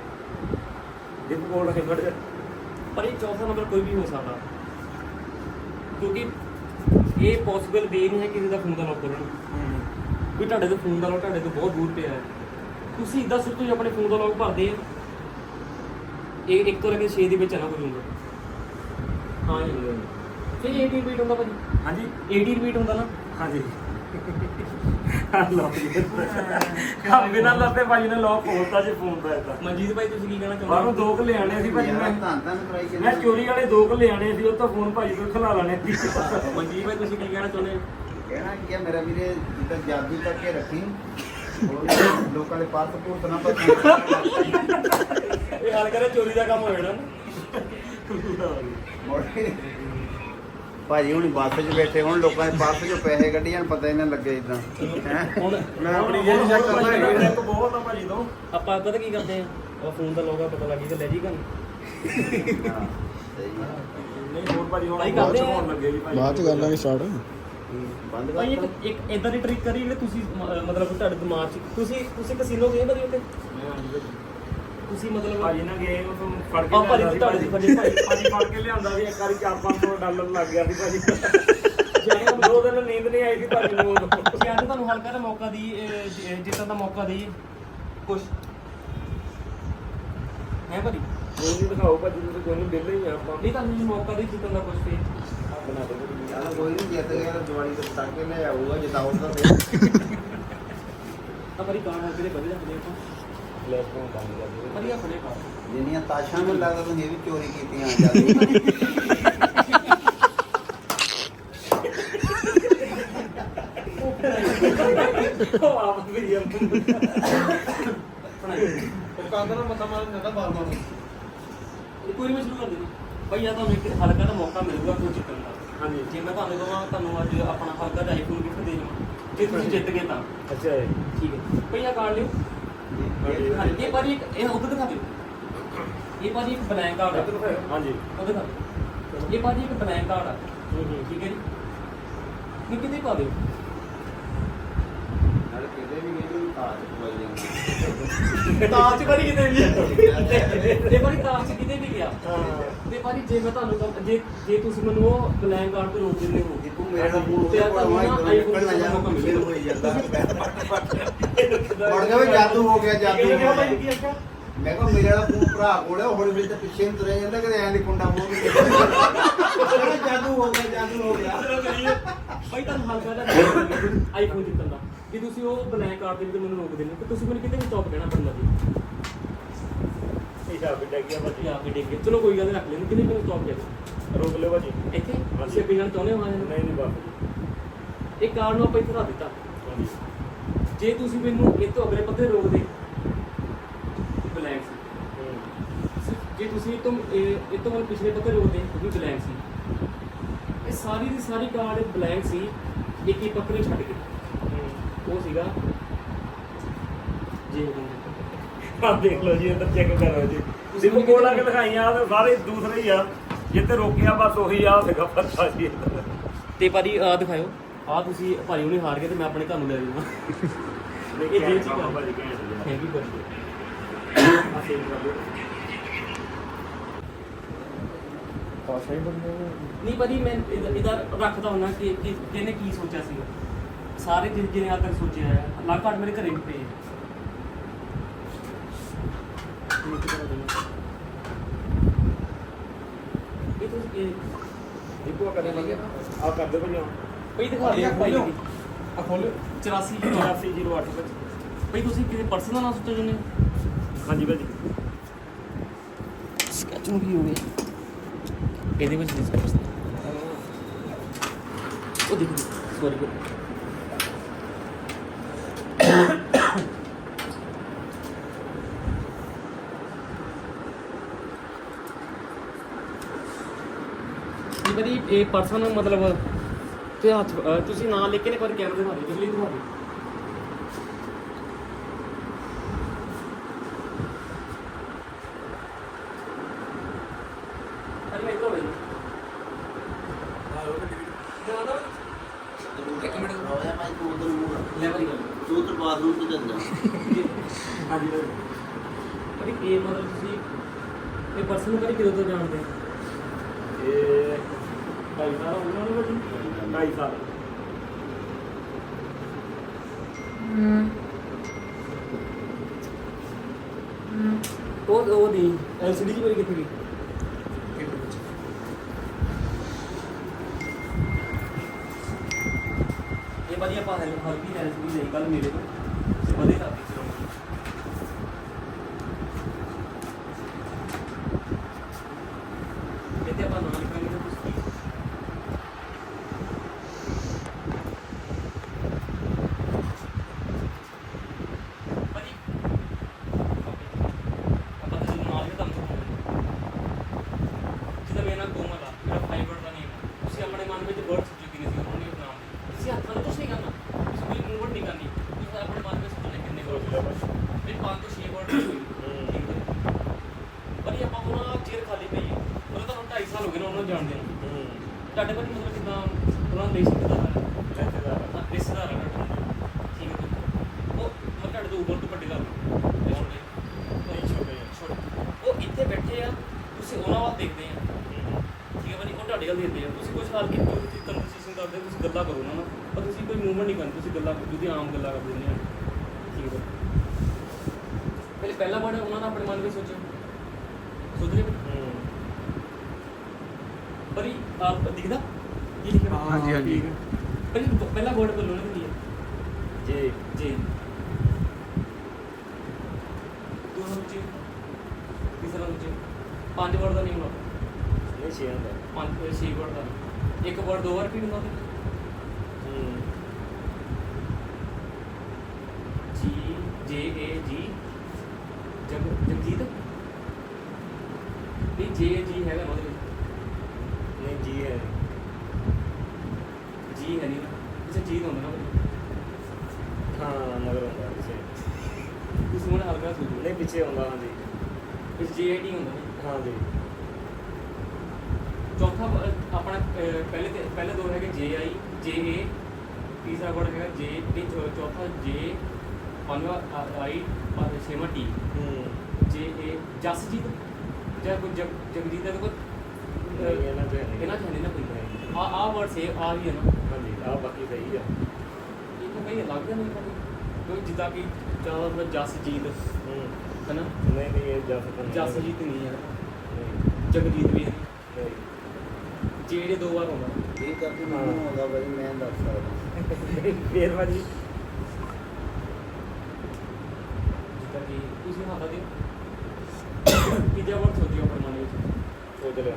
ਦੀਪ ਕੋਲ ਰੱਖ ਖੜ ਜਾ। ਪਰ ਇਹ ਚੌਥਾ ਨੰਬਰ ਕੋਈ ਵੀ ਹੋ ਸਕਦਾ। ਕਿਉਂਕਿ ਇਹ ਪੋਸੀਬਲ ਵੇ ਨਹੀਂ ਹੈ ਕਿਸੇ ਦਾ ਫੋਨ ਦਾ ਲੌਕ ਕਰਨਾ ਵੀ ਤੁਹਾਡੇ ਤੋਂ ਫੋਨ ਦਾ ਲੌਕ ਤੁਹਾਡੇ ਤੋਂ ਬਹੁਤ ਦੂਰ ਪਿਆ ਹੈ। ਤੁਸੀਂ ਇਦਾਂ ਸੋਚੋ ਜੇ ਆਪਣੇ ਫੋਨ ਦਾ ਲੌਕ ਭਰਦੇ ਆ ਇਹ ਇੱਕ ਤੋਂ ਲੈ ਕੇ 6 ਦੇ ਵਿੱਚ ਨਾ ਕੋਈ ਹੁੰਦਾ। ਹਾਂ ਜੀ। ਫਿਰ 18 ਬੀਟ ਹੁੰਦਾ ਭਾਜੀ। ਹਾਂਜੀ। 18 ਬੀਟ ਹੁੰਦਾ ਨਾ। ਹਾਂਜੀ। ਲੋ ਜੀ ਆ ਬਿਨਾਂ ਲੱਤੇ ਭਾਜੀ ਨੇ ਲੋਕ ਖੋਲਤਾ ਜੀ ਫੋਨ ਦਾ ਇਦਾਂ ਮਨਜੀਤ ਭਾਈ ਤੁਸੀਂ ਕੀ ਕਹਿਣਾ ਬਾਹਰੋਂ ਚਾਹੁੰਦੇ ਦੋ ਕੁ ਲਿਆਣੇ ਸੀ ਭਾਜੀ ਮੈਂ। ਧੰਨ ਧੰਨ ਕਰਾਈ ਕੇ ਮੈਂ ਚੋਰੀ ਵਾਲੇ ਦੋ ਕੁ ਲਿਆਣੇ ਸੀ ਉਹ ਤਾਂ ਫੋਨ ਭਾਜੀ ਤੋਂ ਖਲਾ ਲੈਣੇ ਸੀ। ਹੋ ਮਨਜੀਤ ਭਾਈ ਤੁਸੀਂ ਕੀ ਕਹਿਣਾ ਚਾਹੁੰਦੇ ਹੋ? ਕਹਿਣਾ ਕੀ ਮੇਰਾ ਵੀਰੇ ਜਿੱਦਾਂ ਜਾਦੂ ਕਰਕੇ ਰੱਖੀ। ਲੋਕਾਂ ਦੇ ਪਾਸ ਪੂਰਤ ਨਾ ਪਤਾ ਇਹ ਹਾਲ ਕਰੇ ਚੋਰੀ ਦਾ ਕੰਮ ਹੋ ਜਾਣਾ ਮੋੜੇ ਭਾਜੀ ਹੁਣ ਬੱਸ 'ਚ ਬੈਠੇ ਹੁਣ ਲੋਕਾਂ ਦੇ ਪਰਸ 'ਚੋਂ ਪੈਸੇ ਕੱਢੀ ਜਾਣ ਪਤਾ ਹੀ ਨਾ ਲੱਗੇ ਇਦਾਂ। ਹੁਣ ਮੈਂ ਆਪਣੀ ਜੇਬ ਚੈੱਕ ਕਰਦਾ ਹੈਗਾ ਇੱਕ ਬਹੁਤ ਆ ਭਾਜੀ ਤੋਂ। ਆਪਾਂ ਪਤਾ ਕੀ ਕਰਦੇ ਆ? ਉਹ ਫੋਨ ਦਾ ਲੋਗਾ ਪਤਾ ਲੱਗੀ ਤੇ ਲੈ ਜੀ ਗੱਲ। ਨਹੀਂ ਹੋਰ ਭਾਜੀ ਹੁਣ ਭਾਈ ਬਹੁਤ ਕਰਦੇ ਆ। ਹੋਣ ਲੱਗੇ ਜੀ ਭਾਜੀ ਬਾਅਦ ਚ ਕਰ ਲਾਂਗੇ ਸਟਾਰਟ ਬੰਦ ਭਾਈ ਕਰ ਇੱਕ ਇੱਕ ਇਦਾਂ ਦੀ ਟ੍ਰਿਕ ਕਰੀ ਜਿਹੜੇ ਤੁਸੀਂ ਮ- ਮਤਲਬ ਤੁਹਾਡੇ ਦਿਮਾਗ 'ਚ ਤੁਸੀਂ ਤੁਸੀਂ ਕਸੀਨੋ ਗਏ ਭਾਜੀ ਉੱਤੇ ਤੁਸੀਂ ਮਤਲਬ ਭਾਜੀ ਨਾ ਗਏ ਉਹ ਫੜ ਕੇ ਲਿਆਂਦਾ ਸੀ ਤੁਹਾਡੇ ਭਾਜੀ। ਭਾਜੀ। ਭਾਜੀ ਫੜ ਕੇ ਲਿਆਂਦਾ ਸੀ ਇੱਕ ਵਾਰੀ 4-500 ਡਾਲਰ ਲੱਗ ਗਿਆ ਸੀ ਭਾਜੀ ਜਦੋਂ ਦੋ ਦਿਨ ਨੀਂਦ ਨਹੀਂ ਆਈ ਸੀ ਭਾਜੀ ਨੂੰ। ਤੁਸੀਂ ਅੱਜ ਤੁਹਾਨੂੰ ਹਲਕਾ ਜਿਹਾ ਮੌਕਾ ਦੀ ਜਿੱਤਣ ਦਾ ਮੌਕਾ ਦੀ ਕੁਛ ਹੈ ਭਾਜੀ ਕੋਈ ਨਹੀਂ ਦਿਖਾਓ ਭਾਜੀ ਤੁਸੀਂ ਕੋਈ ਨਹੀਂ ਵਿਹਲੇ ਹੀ ਆ ਆਪਾਂ ਨਹੀਂ ਤੁਹਾਨੂੰ ਮੌਕਾ ਦੀ ਜਿੱਤਣ ਦਾ ਕੁਛ ਤੇ ਬਣਾ ਦੇ ਭਾਜੀ। ਚੱਲ ਕੋਈ ਨਹੀਂ ਜਿੱਤ ਗਿਆ ਤਾਂ ਦਿਵਾਲੀ ਤੇ ਪਟਾਕੇ ਲੈ ਆਊਗਾ ਜਿਤਾਉਂਦਾ ਤੇ ਤਾਂ ਭਾਜੀ ਗਾਣਾ ਕਿਹਦੇ ਵਧੀਆ ਹੁੰਦੇ ਆਪਾਂ ਲੈਸ ਤੋਂ ਕੰਮ ਕਰਦੇ ਵਧੀਆ ਫੜੇ ਪਾ ਜਿੰਨੀਆਂ ਤਾਸ਼ਾਂ ਮੈਨੂੰ ਲੱਗਦਾ ਤੁਸੀਂ ਇਹ ਵੀ ਚੋਰੀ ਕੀਤੀਆਂ ਜਾਦੂ ਉਹ ਆਪ ਵੀ ਯਾਰ ਉਹ ਕਾਂਦਾ ਨਾ ਮੱਥਾ ਮਾਰਨ ਜਾਂਦਾ ਬਾਰ ਬਾਰ। ਇਹ ਕੋਈ ਨਹੀਂ ਸ਼ੁਰੂ ਕਰ ਦੇਣਾ ਭਾਈ ਆ ਤੁਹਾਨੂੰ ਇੱਕ ਹਲਕਾ ਦਾ ਮੌਕਾ ਮਿਲੂਗਾ ਕੋਈ ਜਿੱਤਣ ਦਾ। ਹਾਂਜੀ। ਜੇ ਮੈਂ ਤੁਹਾਨੂੰ ਕਹਾਂ ਤੁਹਾਨੂੰ ਅੱਜ ਆਪਣਾ ਹਲਕਾ ਜਿਹਾ ਆਈਫੋਨ ਗਿਫਟ ਦੇ ਦੇਵਾਂ। ਜੇ ਤੁਸੀਂ ਜਿੱਤ ਗਏ ਤਾਂ। ਅੱਛਾ ਠੀਕ ਹੈ। ਭਈਆ ਕਾਰਡ ਲਿਓ। ਇਹ ਭਾਜੀ ਇੱਕ ਇਹ ਉਧਰ ਦਿਖਾ ਦਿਓ। ਇਹ ਭਾਜੀ ਇੱਕ ਬਲੈਂਕ ਕਾਰਡ ਹੈ ਹਾਂਜੀ। ਉਹ ਦਿਖਾ ਦਿਓ। ਇਹ ਭਾਜੀ ਇੱਕ ਬਲੈਂਕ ਕਾਰਡ ਹੈ ਠੀਕ ਹੈ ਜੀ। ਇਹ ਕਿਤੇ ਪਾ ਦਿਓ। ਨਾਲ ਕਿਤੇ ਵੀ ਨਹੀਂ ਤੂੰ ਤਾਜ ਜਾਂਦਾ ਚ ਭਾਜੀ ਕਿਤੇ ਵੀ ਇਹ ਭਾਜੀ ਤਾਜ ਚ ਕਿਤੇ ਵੀ ਗਿਆ। ਤੇ ਭਾਜੀ ਜੇ ਮੈਂ ਤੁਹਾਨੂੰ ਕਹਾਂ- ਜੇ ਜੇ ਤੁਸੀਂ ਮੈਨੂੰ ਉਹ ਬਲੈਂਕ ਕਾਰਡ ਤੇ ਰੋਕ ਦਿੰਦੇ ਹੋ ਤੂੰ ਮੇਰੇ ਨਾਲ ਫੋਨ ਤੇ ਤੇ ਤੁਹਾਨੂੰ ਨਿਕਲਣਾ ਦਾ ਮੌਕਾ ਜਾਂ ਮਿਲੇਗਾ। ਹੋਈ ਜਾਂਦਾ। ਮੁੜ ਵੀ ਜਾਦੂ ਹੋ ਗਿਆ ਜਾਦੂ ਹੋ ਗਿਆ ਕੀ ਆਖਿਆ ਮੈਂ ਕਿਹਾ ਮੇਰੇ ਵਾਲਾ ਫੋਨ ਭਰਾ ਕੋਲ ਹੈ ਹੌਲੀ ਹੌਲੀ ਤੇ ਪਿੱਛੇ ਨੂੰ ਤੁਰਿਆ ਜਾਂਦਾ ਕਿਤੇ ਐਂ ਦੀ ਕੁੰਡਾ ਕੇ ਕਹਿੰਦਾ ਜਾਦੂ ਹੋ ਗਿਆ ਜਾਦੂ ਹੋ ਗਿਆ। ਭਾਈ ਤੁਹਾਨੂੰ ਹਲਕਾ ਜਿਹਾ ਆਈਫੋਨ [LAUGHS] ਜਿੱਤਣ ਦਾ। ਕਿ ਤੁਸੀਂ ਉਹ ਬਲੈਕ ਕਾਰਡ ਦੇ ਵਿੱਚ ਮੈਨੂੰ ਰੋਕਦੇ ਨੇ ਕਿ ਤੁਸੀਂ ਮੈਨੂੰ ਕਿਤੇ ਵੀ ਸਟਾਪ ਕਹਿਣਾ ਪੜਨਾ ਜੀ। ਇਹ ਸ਼ਾਪ ਡਿੱਗ ਗਿਆ ਭਾਜੀ। ਜਾਂ ਫਿਰ ਡਿੱਗ ਚਲੋ ਕੋਈ ਗੱਲ ਰੱਖ ਲੈਂਦੇ। ਕਿਤੇ ਮੈਨੂੰ ਸਟਾਪ ਕਹਿਣਾ ਰੋਕ ਲਿਓ ਭਾਜੀ। ਇੱਥੇ? ਹਾਂਜੀ। ਤੁਸੀਂ ਅੱਗੇ ਜਾਣਾ ਚਾਹੁੰਦੇ ਹੋ ਨਹੀਂ ਨਹੀਂ ਬਾਬਾ ਇਹ ਕਾਰਡ ਨੂੰ ਆਪਾਂ ਇੱਥੇ ਰੱਖ ਦਿੱਤਾ। ਹਾਂਜੀ। ਜੇ ਤੁਸੀਂ ਮੈਨੂੰ ਇਹ ਤੋਂ ਅਗਲੇ ਪੱਤੇ ਰੋਕਦੇ ਬਲੈਂਕ ਸੀ। ਹੂੰ। ਜੇ ਤੁਸੀਂ ਇਹ ਤੋਂ ਇਹ ਇਹ ਤੋਂ ਮੈਨੂੰ ਪਿਛਲੇ ਪੱਤੇ ਰੋਕਦੇ ਉਹ ਵੀ ਬਲੈਂਕ ਸੀ। ਇਹ ਸਾਰੀ ਦੀ ਸਾਰੀ ਕਾਰਡ ਬਲੈਂਕ ਸੀ। ਇੱਕ ਹੀ ਪੱਤੇ ਨੂੰ ਛੱਡ ਕੇ। ਉਹ ਸੀਗਾ ਜੇ ਆ ਦੇਖ ਲਓ ਜੀ ਇੱਧਰ ਚੈੱਕ ਕਰੋ ਜੀ। ਸਿਮ ਕੋਲ ਆ ਕੇ ਦਿਖਾਈਆਂ ਤੇ ਸਾਰੇ ਦੂਸਰੇ ਹੀ ਆ। ਜਿੱਥੇ ਰੋਕਿਆ ਬਸ ਉਹੀ ਆ ਸੀਗਾ ਪਰਚਾ ਜੀ ਇੱਧਰ ਤੇ ਭਾਜੀ ਆ ਦਿਖਾਇਓ। ਆ ਤੁਸੀਂ ਭਾਜੀ ਉਹਨੇ ਹਾਰ ਗਏ ਤੇ ਮੈਂ ਆਪਣੇ ਘਰ ਨੂੰ ਲੈ ਜਾਊਂਗਾ। ਇਹ ਜੇਲ੍ਹ ਚ ਕਰ ਭਾਜੀ ਘੈਂਟ ਜਿਹਾ। ਥੈਂਕ ਯੂ ਭਾਜੀ? ਆ ਸੇਵ ਕਰ ਲਿਓ। ਨਹੀਂ ਭਾਜੀ ਮੈਂ ਇਹਦਾ ਰੱਖਦਾ ਹੁੰਦਾ ਕਿ ਕਿ ਕਿਹਨੇ ਕੀ ਸੋਚਿਆ ਸੀਗਾ? ਸਾਰੇ ਜਿ ਜਿਹਨੇ ਅੱਜ ਤੱਕ ਸੋਚਿਆ ਹੈ ਅਲੱਗ ਕਾਰਡ ਮੇਰੇ ਘਰੇ ਵੀ ਪਏ ਹੈ। ਇਹ ਕਿਹੜਾ ਦੇਣਾ? ਇਹ ਤੁਸੀਂ ਇਹ ਦੀਪੂ ਆ ਕਰ ਦੇ ਆ ਕਰ ਦੇ ਭਾਜੀ ਭਾਈ ਦਿਖਾ ਦਿਓ ਭਾਈ ਖੋਲਿਓ। ਆ ਖੋਲਿਓ 84 8408 ਭਾਜੀ ਭਾਈ ਤੁਸੀਂ ਕਿਸੇ ਪਰਸਨ ਦਾ ਨਾਮ ਸੋਚਿਆ ਜੁਨੇ ਹਾਂਜੀ ਭਾਜੀ ਸਕੈਚ ਨੂੰ ਕੀ ਹੋ ਗਿਆ ਇਹਦੇ ਵਿੱਚ ਡਿਸਕਸ ਉਹ ਦੇਖੋ ਸੌਰੀ ਇਹ ਬੜੀ ਇਹ ਪਰਸਨ ਮਤਲਬ ਤੇ ਹੱਥ ਤੁਸੀਂ ਨਾਂ ਲਿਖ ਕੇ ਨੇ ਇੱਕ ਵਾਰ ਕੈਮਰੇ ਦਿਖਾ ਦਿਓ ਪਿਛਲੀ ਦਿਖਾ ਦਿਓ ਅਰੇ ਮੈਂ ਇੱਧਰ ਇੱਕ ਮਿੰਟ ਹੋਇਆ ਭਾਈ ਤੂੰ ਉਧਰ ਮੂੰਹ ਲੈ ਵਾਲੀ ਗੱਲ ਤੂੰ ਉਧਰ ਬਾਥਰੂਮ ਚ ਚੱਲ ਜਾ ਹਾਂਜੀ ਅਰੇ ਇਹ ਮਤਲਬ ਤੁਸੀਂ ਇਹ ਪਰਸਨ ਨੂੰ ਕਦੀ ਕਿਦੋਂ ਤੋਂ ਜਾਣਦੇ ਹੋ ਇਹ ਢਾਈ ਸਾਲ ਹੋ ਗਏ ਉਹਨਾਂ ਨੂੰ ਭਾਜੀ ਢਾਈ ਸਾਲ ਉਹ ਉਹ ਦੀ ਐਲਸੀਡੀ ਜੀ ਮੇਰੀ ਕਿੱਥੇ ਗਈ ਇਹ ਵਧੀਆ ਪਾ ਹੈ ਹਲਕੀ ਕੱਲ ਮੇਰੇ ਤੋਂ। ਤੇ ਵਧੀਆ ਤਾਂ ਇਹਦੇ ਆਪਾਂ ਨਾਮ ਲਿਖਾਂਗੇ ਤਾਂ ਤੁਸੀਂ ਭਾਜੀ ਆਪਾਂ ਤੁਸੀਂ ਨਾਲ ਹੀ ਤੁਹਾਨੂੰ ਜਿਹਦਾ ਮੇਰਾ ਨਾਮ ਕੋਮਲ ਆ ਮੇਰਾ ਫਾਈਵ ਵਰਡ ਦਾ ਨੇਮ ਹੈ ਤੁਸੀਂ ਆਪਣੇ ਮਨ ਵਿੱਚ ਵਰਡ ਸੋਚੋ ਕਿ ਨਹੀਂ ਹੋਣੀ ਉਹ ਨਾਮ ਤੁਸੀਂ ਹੱਥਾਂ ਨਾਲ ਕੁਝ ਨਹੀਂ ਕਰਨਾ ਤੁਸੀਂ ਕੋਈ ਮੂਵਮੈਂਟ ਨਹੀਂ ਕਰਨੀ ਤੁਸੀਂ ਆਪਣੇ ਮਨ ਵਿੱਚ ਸੋਚਣਾ ਕਿੰਨੇ ਸੋਚ ਵਰਡ ਲਿਆ ਭਾਜੀ ਵੀ ਪੰਜ ਤੋਂ 6 ਵਰਡ ਹੋਈ ਠੀਕ ਹੈ ਭਾਜੀ ਆਪਾਂ ਉਹਨਾਂ ਚੇਅਰ ਖਾਲੀ ਪਈ ਹੈ ਉਹਨਾਂ ਤਾਂ ਹੁਣ 2.5 ਸਾਲ ਹੋ ਗਏ ਨੇ ਉਹਨਾਂ ਨੂੰ ਜਾਣਦੇ ਨੂੰ ਹੂੰ ਤੁਹਾਡੇ ਭਾਜੀ ਮਤਲਬ ਕਿਦਾਂ ਉਹਨਾਂ ਨੂੰ ਰਿਸ਼ਤੇ ਦਾ ਹੈ ਰਿਸ਼ਤੇਦਾਰ ਆ। ਹਾਂ, ਰਿਸ਼ਤੇਦਾਰ ਹੈ ਤੁਹਾਡਾ ਠੀਕ ਹੈ ਜੀ। ਉਹ ਮੈਂ ਤੁਹਾਡੇ ਤੋਂ ਉੱਪਰ ਤੋਂ ਵੱਡੇ ਗੱਲ ਇਹ ਛੋਟੇ ਨਹੀਂ ਛੋਟੇ ਆ। ਛੋਟੇ ਉਹ ਇੱਥੇ ਬੈਠੇ ਆ ਤੁਸੀਂ ਉਹਨਾਂ ਵੱਲ ਦੇਖਦੇ ਆ। ਠੀਕ ਹੈ ਭਾਜੀ ਉਹ ਤੁਹਾਡੇ ਵੱਲ ਦੇਖਦੇ ਆ। ਤੁਸੀਂ ਕੁਝ ਹਾਲ ਕੀਤੀ ਤੁਸੀਂ ਕਨਵਰਸੇਸ਼ਨ ਕਰਦੇ ਤੁਸੀਂ ਗੱਲਾਂ ਕਰੋ ਉਹਨਾਂ ਨਾਲ। ਪਰ ਤੁਸੀਂ ਕੋਈ ਮੂਵਮੈਂਟ ਨਹੀਂ ਕਰਨੀ ਤੁਸੀਂ ਗੱਲਾਂ ਤੁਸੀਂ ਆਮ ਗੱਲਾਂ ਕਰ ਦਿੰਦੇ ਆ। ਠੀਕ ਹੈ। ਪਹਿਲੇ ਪਹਿਲਾ ਵਰਡ ਉਹਨਾਂ ਦਾ ਆਪਣੇ ਮਨ ਵਿੱਚ ਸੋਚੋ। ਸੋਚ ਭਾਜੀ ਆਪ ਦਿਖਦਾ? ਕੀ ਲਿਖਿਆ? ਹਾਂਜੀ, ਹਾਂਜੀ। ਪਹਿਲਾ ਵਰਡ ਬੋਲੋ ਨਾ ਜੀ। ਜੀ। ਪੰਜ ਵਰਡ ਦਾ ਨਹੀਂ ਹੁੰਦਾ। ਨਹੀਂ ਛੇ ਹੁੰਦਾ। 5 6 ਵਰਡ ਦਾ ਇੱਕ ਵਰਡ ਦੋ ਵਾਰ ਵੀ ਹੁੰਦਾ ਹੂੰ। ਜੀ ਜੇ ਏ ਜੀ। ਜਗ ਜਗਜੀਤ? ਨਹੀਂ ਜੇ ਜੀ ਹੈਗਾ ਨਾ ਉਹਦੇ ਵਿੱਚ। ਜੀ ਹੈ। ਜੀ ਹੈ ਨਹੀਂ ਨਾ। ਅੱਛਾ ਜੀ ਹੁੰਦਾ ਨਾ ਉਹਦੇ ਹਾਂ ਮਗਰ ਹੁੰਦਾ ਪਿੱਛੇ। ਤੁਸੀਂ ਹੁਣ ਹਲਕਾ ਸੋਚੋ ਨਹੀਂ ਪਿੱਛੇ ਹੁੰਦਾ ਹਾਂ ਜੀ ਵਿੱਚ ਜੇ ਡੀ ਹੁੰਦਾ ਹਾਂ ਜੀ ਚੌਥਾ ਆਪਣਾ ਅਹ, ਪਹਿਲੇ ਤੇ ਪਹਿਲੇ ਦੋ ਹੈਗੇ ਜੇ ਆਈ ਜੇ ਏ ਤੀਸਰਾ ਵਰਡ ਹੈਗਾ ਜੇ ਤੇ ਚੌ- ਚੌਥਾ ਜੇ ਪੰਜਵਾਂ ਆ- ਆਈ ਔਰ ਛੇਵਾਂ ਟੀ ਹੂੰ। ਜੇ ਏ ਜਸਜੀਤ? ਜਾਂ ਕੋਈ ਜਗ ਜਗਜੀਤ ਦਾ ਕੋਈ? ਨਹੀਂ, ਅਹ, ਇਹਨਾਂ ਚ ਹੈ ਨਹੀਂ। ਇਹਨਾਂ ਚ ਹੈ ਨਹੀਂ ਨਾ ਕੋਈ। ਨਹੀਂ। ਆ ਆ ਵਰਡ ਸੇ ਆ ਵੀ ਹੈ ਨਾ। ਹਾਂਜੀ ਆ ਬਾਕੀ ਸਹੀ ਆ। ਇਹ ਤਾਂ ਕਈ ਅਲੱਗ ਨਹੀਂ ਭਾਜੀ ਕਿਉਂਕਿ ਜਿੱਦਾਂ ਕਿ ਮੈਂ ਜਸਜੀਤ। ਹੂੰ। ਹੈ ਨਾ ਨਹੀਂ ਨਹੀਂ ਇਹ ਜਾ ਸਕਦਾ ਜਸਜੀਤ ਨਹੀਂ ਹੈ। ਜਗਜੀਤ ਵੀ ਹੈ। ਜਿਹੜੇ ਦੋ ਵਾਰ ਹੋਣਾ। ਇਹ ਕਰਕੇ ਮੈਨੂੰ ਆਉਂਦਾ ਬਾਈ ਮੈਂ ਦੱਸ ਸਕਦਾ। ਫੇਰ ਭਾਜੀ। ਜਿੱਦਾਂ ਕਿ ਤੁਸੀਂ ਹੱਥਾ ਦਿਓ। ਤੀਜਾ ਵਾਰ ਸੋਚਿਓ ਆਪਣੇ ਮਨ ਵਿੱਚ ਸੋਚ ਲਿਆ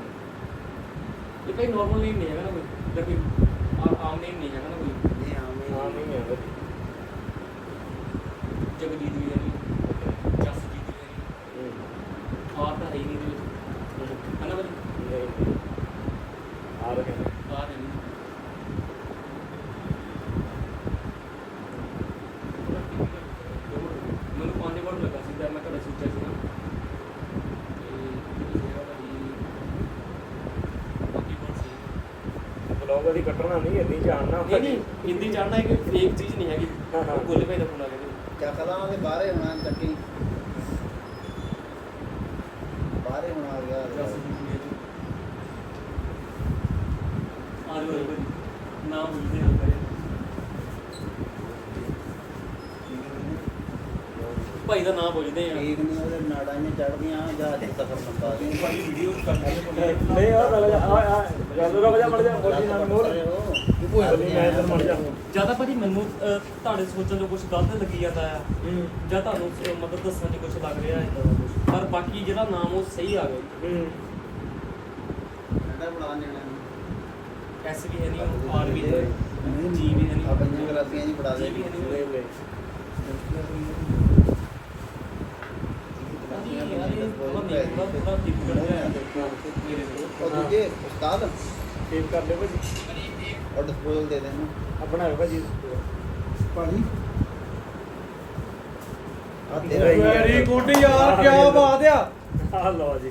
ਇਹ ਕੋਈ ਨਾਰਮਲ ਨੇਮ ਨਹੀਂ ਹੈਗਾ ਨਾ ਕੋਈ। ਜਿੱਦਾਂ ਕਿ ਆ- ਆਮ ਨੇਮ ਨਹੀਂ ਹੈਗਾ ਨਾ ਕੋਈ। ਨਹੀਂ ਆਵੇਂ ਹਾਂ ਨਹੀਂ। ਹੈ ਭਾਜੀ। ਜਗਜੀਤ ਵੀ ਹੈ। ਨਹੀਂ ਜਸਜੀਤ ਵੀ ਹੈ ਹੂੰ ਨਹੀਂ ਆਰ ਤਾਂ ਹੈ ਹੀ ਨਹੀਂ ਇਹਦੇ ਵਿੱਚ ਹੈ ਨਾ ਭਾਜੀ ਨਹੀਂ ਨਹੀਂ ਆ ਰਹੇ ਨੇ ਆਰ ਹੈ ਨਹੀਂ ਮੈਨੂੰ ਪਾਉਂਦੇ ਵਾਰ ਲੱਗਾ ਸੀ ਜਦ ਮੈਂ ਘਰੇ ਸੋਚਿਆ ਸੀ ਨਾ ਤੇ ਇਹ ਵਾਲੀ ਬਾਕੀ ਕੋਲ ਸੀ ਬਲੌਗ ਦੀ ਕੱਟਣਾ ਨਹੀਂ ਇੰਨੀ ਜਾਣਨਾ ਨਹੀਂ ਨਹੀਂ ਹਿੰਦੀ ਜਾਣਨਾ ਹੈ ਕਿ ਫੇਕ ਚੀਜ਼ ਨਹੀਂ ਹੈਗੀ। ਹਾਂ, ਹਾਂ। ਗੋਲੇ ਭਾਈ ਦਾ ਫੋਨ ਆ ਗਿਆ ਚੱਕਦਾ ਉਹਦੇ ਬਾਹਰੇ ਹੋਣਾ ਕੱਟੀ। ਬਾਹਰੇ ਹੋਣਾ ਆ ਗਿਆ। ਆ ਜੋ। ਨਾ ਬੁਝਦੇ ਹਾਂ ਕਰੇ ਭਾਈ ਦਾ ਨਾਮ ਪੁੱਛਦੇ ਆ। ਠੀਕ ਨਹੀਂ ਉਹਦੇ ਨਾੜਾਂ ਨੇ ਚੜਦੀਆਂ ਜਹਾਜ਼ ਤੇ ਸਫਰ ਲੰਬਾ ਦੇ ਨਹੀਂ ਆ ਗੱਲ ਆ ਆ ਗੱਲ ਰੁਕ ਜਾ ਮੜ ਜਾ ਬੋਲੀ ਨਾਲ ਮੋਰ ਬੋਲੀ ਮੈਂ ਇੱਧਰ ਮੜ ਜਾ। ਜ਼ਿਆਦਾ ਭਾਜੀ ਮੈਨੂੰ ਤੁਹਾਡੇ ਸੋਚਣ ਤੋਂ ਕੁਝ ਗਲਤ ਲੱਗੀ ਜਾਂਦਾ ਆ। ਜਾਂ ਤੁਹਾਨੂੰ ਮਤਲਬ ਦੱਸਣ 'ਚ ਕੁਝ ਲੱਗ ਰਿਹਾ ਹੈ। ਪਰ ਬਾਕੀ ਜਿਹੜਾ ਨਾਮ ਉਹ ਸਹੀ ਆ ਗਿਆ। ਹੂੰ। ਠੰਡਾ ਬਣਾ ਦੇਣਾ ਐਸ ਵੀ ਹੈ ਨਹੀਂ ਆਰ ਵੀ ਹੈ। ਜੀ ਵੀ ਹੈ ਨਹੀਂ। ਪੰਜਾਂ ਗਲਾਸੀਆਂ ਜੀ ਬਣਾ ਦੇ। ਜੀ ਵੀ ਹੈ ਨਹੀਂ ਨਹੀਂ ਨਹੀਂ ਭਾਜੀ ਯਾਰ ਇਹ ਥੋੜਾ ਨਹੀਂ ਥੋੜਾ ਥੋੜਾ ਡਿਫਿਕਲਟ ਹੈ ਮੇਰੇ ਲਈ ਉਹ ਦੂਜੇ ਉਸਤਾਦ। ਸੇਵ ਕਰ ਲਿਓ ਭਾਜੀ। ਔਰ ਡਿਸਪੋਜ਼ਲ ਦੇ ਦੇਣਾ। ਆਪਣਾ ਭਾਜੀ। ਪਾਣੀ ਆ ਵੈਰੀ ਗੁੱਡ ਯਾਰ ਕੀ ਬਾਤ ਆ। ਆ ਲਓ ਜੀ।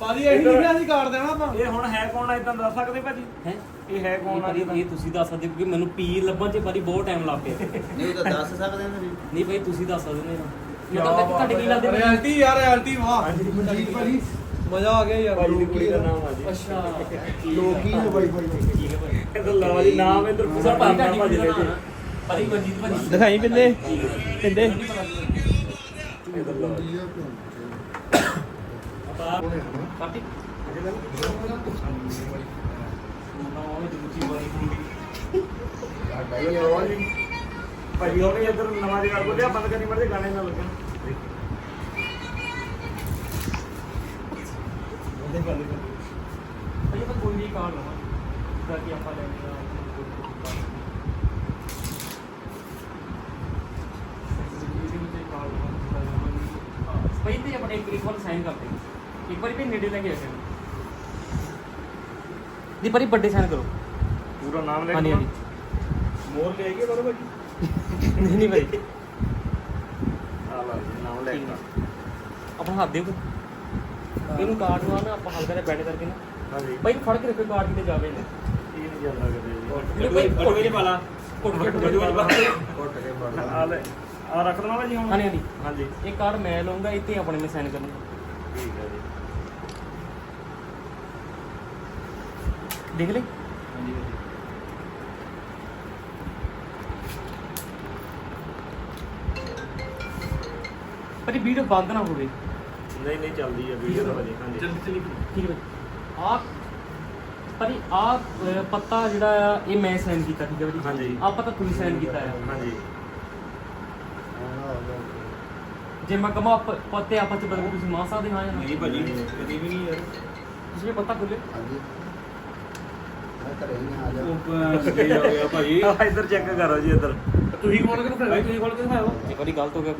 ਪਾਦੀ ਇਹੀ ਲਿਖਿਆ ਸੀ ਕਰ ਦੇਣਾ ਆਪਾਂ। ਇਹ ਹੁਣ ਹੈ ਕੌਣ ਆ? ਇਦਾਂ ਦੱਸ ਸਕਦੇ ਭਾਜੀ? ਹੈ? ਇਹ ਹੈ ਕੌਣ ਆ? ਭਾਜੀ ਇਹ ਤੁਸੀਂ ਦੱਸ ਸਕਦੇ ਕਿਉਂਕਿ ਮੈਨੂੰ ਪੀਰ ਲੱਭਣ 'ਚ ਭਾਜੀ ਬਹੁਤ ਟਾਈਮ ਲੱਗ ਪਿਆ ਨਹੀਂ ਉਹ ਤਾਂ ਦੱਸ ਸਕਦੇ ਨੇ ਨਹੀਂ ਭਾਈ ਤੁਸੀਂ ਦੱਸ ਸਕਦੇ ਨੇ ਮੈਂ ਤਾਂ ਤੁਹਾਡੇ ਕੀ ਲੱਗਦੇ ਭਾਜੀ? ਰਿਐਲਿਟੀ ਯਾਰ ਰਿਐਲਿਟੀ ਵਾਹ। ਹਾਂਜੀ ਮਨਜੀਤ ਭਾਜੀ। ਮਜ਼ਾ ਆ ਗਿਆ ਯਾਰ। ਭਾਜੀ ਦੀ ਕੁੜੀ ਦਾ ਨਾਮ ਆ ਜੀ। ਅੱਛਾ। ਲੋਕੀ ਨੂੰ ਬਾਈ ਬਾਈ ਠੀਕ ਹੈ ਭਾਜੀ ਇਹਦਾ ਲਓ ਜੀ ਨਾਮ ਇਧਰ ਸਰ ਭਾਜੀ ਭਾਜੀ ਦਾ ਹੈ ਭਾਜੀ ਮਨਜੀਤ ਭਾਜੀ। ਦਿਖਾਈ ਬਿੰਦੇ ਬਿੰਦੇ ਇਧਰ ਲਓ ਜੀ ਨਾ ਜੀ ਭਾਜੀ ਉਹਨੇ ਇਧਰ ਨਵਾਂ ਜਗ੍ਹਾ ਕੋਲਿਆ ਬੰਦ ਕਰਨੀ ਮਰਦੇ ਗਾਣੇ ਨਾ ਲੱਗਣ। ਉਹਦੇ ਬੰਦ ਕਰ ਭਾਜੀ ਤਾਂ ਕੋਈ ਵੀ ਕਾਰਡ ਲਵਾਂ ਜਿੱਦਾਂ ਕਿ ਆਪਾਂ ਲੈਣੇ ਆ ਭਾਈ ਤੇ ਆਪਣੇ ਇੱਕ ਵਾਰ ਸਾਈਨ ਕਰਦੇ ਇੱਕ ਵਾਰੀ ਵੀ ਨੇੜੇ ਲੈ ਕੇ ਆ ਜਾਣਾ ਦੀ ਭਾਈ ਵੱਡੇ ਸਾਈਨ ਕਰੋ। ਪੂਰਾ ਨਾਮ ਲੈ ਹਾਂਜੀ ਹਾਂਜੀ। ਮੋਰ ਲੈ ਕੇ ਬਰੋ ਭਾਜੀ ਨਹੀਂ ਨਹੀਂ ਭਾਈ। ਆ ਜੀ ਨਾਮ ਲੈ ਕੇ ਆਪਣਾ ਹੱਥ ਦਿਓ। ਇਹਨੂੰ ਕਾਰਡ ਨੂੰ ਨਾ ਆਪਾਂ ਹਲਕਾ ਜਿਹਾ ਬੈਠ ਕਰਕੇ ਨਾ। ਹਾਂਜੀ। ਭਾਈ ਫੜ ਕੇ ਰੱਖੋ ਕਾਰਡ ਕਿਤੇ ਜਾਵੇ ਨਾ ਇਹ ਨਹੀਂ ਜਾਂਦਾ ਕਦੇ ਨਹੀਂ ਭਾਈ ਘੁੱਟ ਕੇ ਪਾਲਾ। ਘੁੱਟ ਕੇ ਪਾਲਾ। ਘੁੱਟ ਕੇ ਬੜ ਆ ਲੈ ਆ ਰੱਖ ਦਵਾਂ ਜੀ ਹੁਣ। ਹਾਂਜੀ ਹਾਂਜੀ। ਹਾਂਜੀ। ਇਹ ਕਾਰਡ ਮੈਂ ਲਵਾਂਗਾ ਇੱਥੇ ਆਪਣੇ ਨੇ ਸਾਈਨ ਕਰਨਾ। ਠੀਕ ਹੈ ਜੀ। ਦੇਖ ਲੈ ਪਰ ਇਹ ਵੀਡੀਓ ਬੰਦ ਨਾ ਹੋਵੇ। ਨਹੀਂ ਨਹੀਂ ਚੱਲਦੀ ਹੈ ਵੀਡੀਓ ਤਾਂ ਭਾਜੀ ਹਾਂਜੀ। ਠੀਕ ਹੈ ਆ ਪਰ ਆ ਪੱਤਾ ਜਿਹੜਾ ਆ ਇਹ ਮੈਂ ਸਾਈਨ ਕੀਤਾ ਠੀਕ ਹੈ ਜੀ ਹਾਂਜੀ। ਆ ਪੱਤਾ ਤੁਸੀਂ ਸਾਈਨ ਕੀਤਾ ਆ। ਹਾਂਜੀ। ਜੇ ਮੈਂ ਕਮਾ ਪੱਤੇ ਆਪਸ ਚ ਬਦਲ ਤੁਸੀਂ ਮਾਰ ਸਕਦੇ ਹਾਂ ਜਾਂ ਨਹੀਂ ਭਾਜੀ ਕਦੀ ਵੀ ਨਹੀਂ ਯਾਰ। ਤੁਸੀਂ ਇਹ ਪੱਤਾ ਖੋਲੇ ਹਾਂਜੀ। ਮੈਂ ਘਰੇ ਹੀ ਆ ਜਾ। ਭਾਜੀ। ਇੱਧਰ ਚੈੱਕ ਕਰੋ ਜੀ ਇੱਧਰ। ਤੁਸੀਂ ਕੋਲ ਕੇ ਦਿਖਾਓ ਤੁਸੀਂ ਕੋਲ ਕੇ ਦਿਖਾਓ। ਇੱਕ ਵਾਰੀ ਗਲਤ ਹੋ ਗਿਆ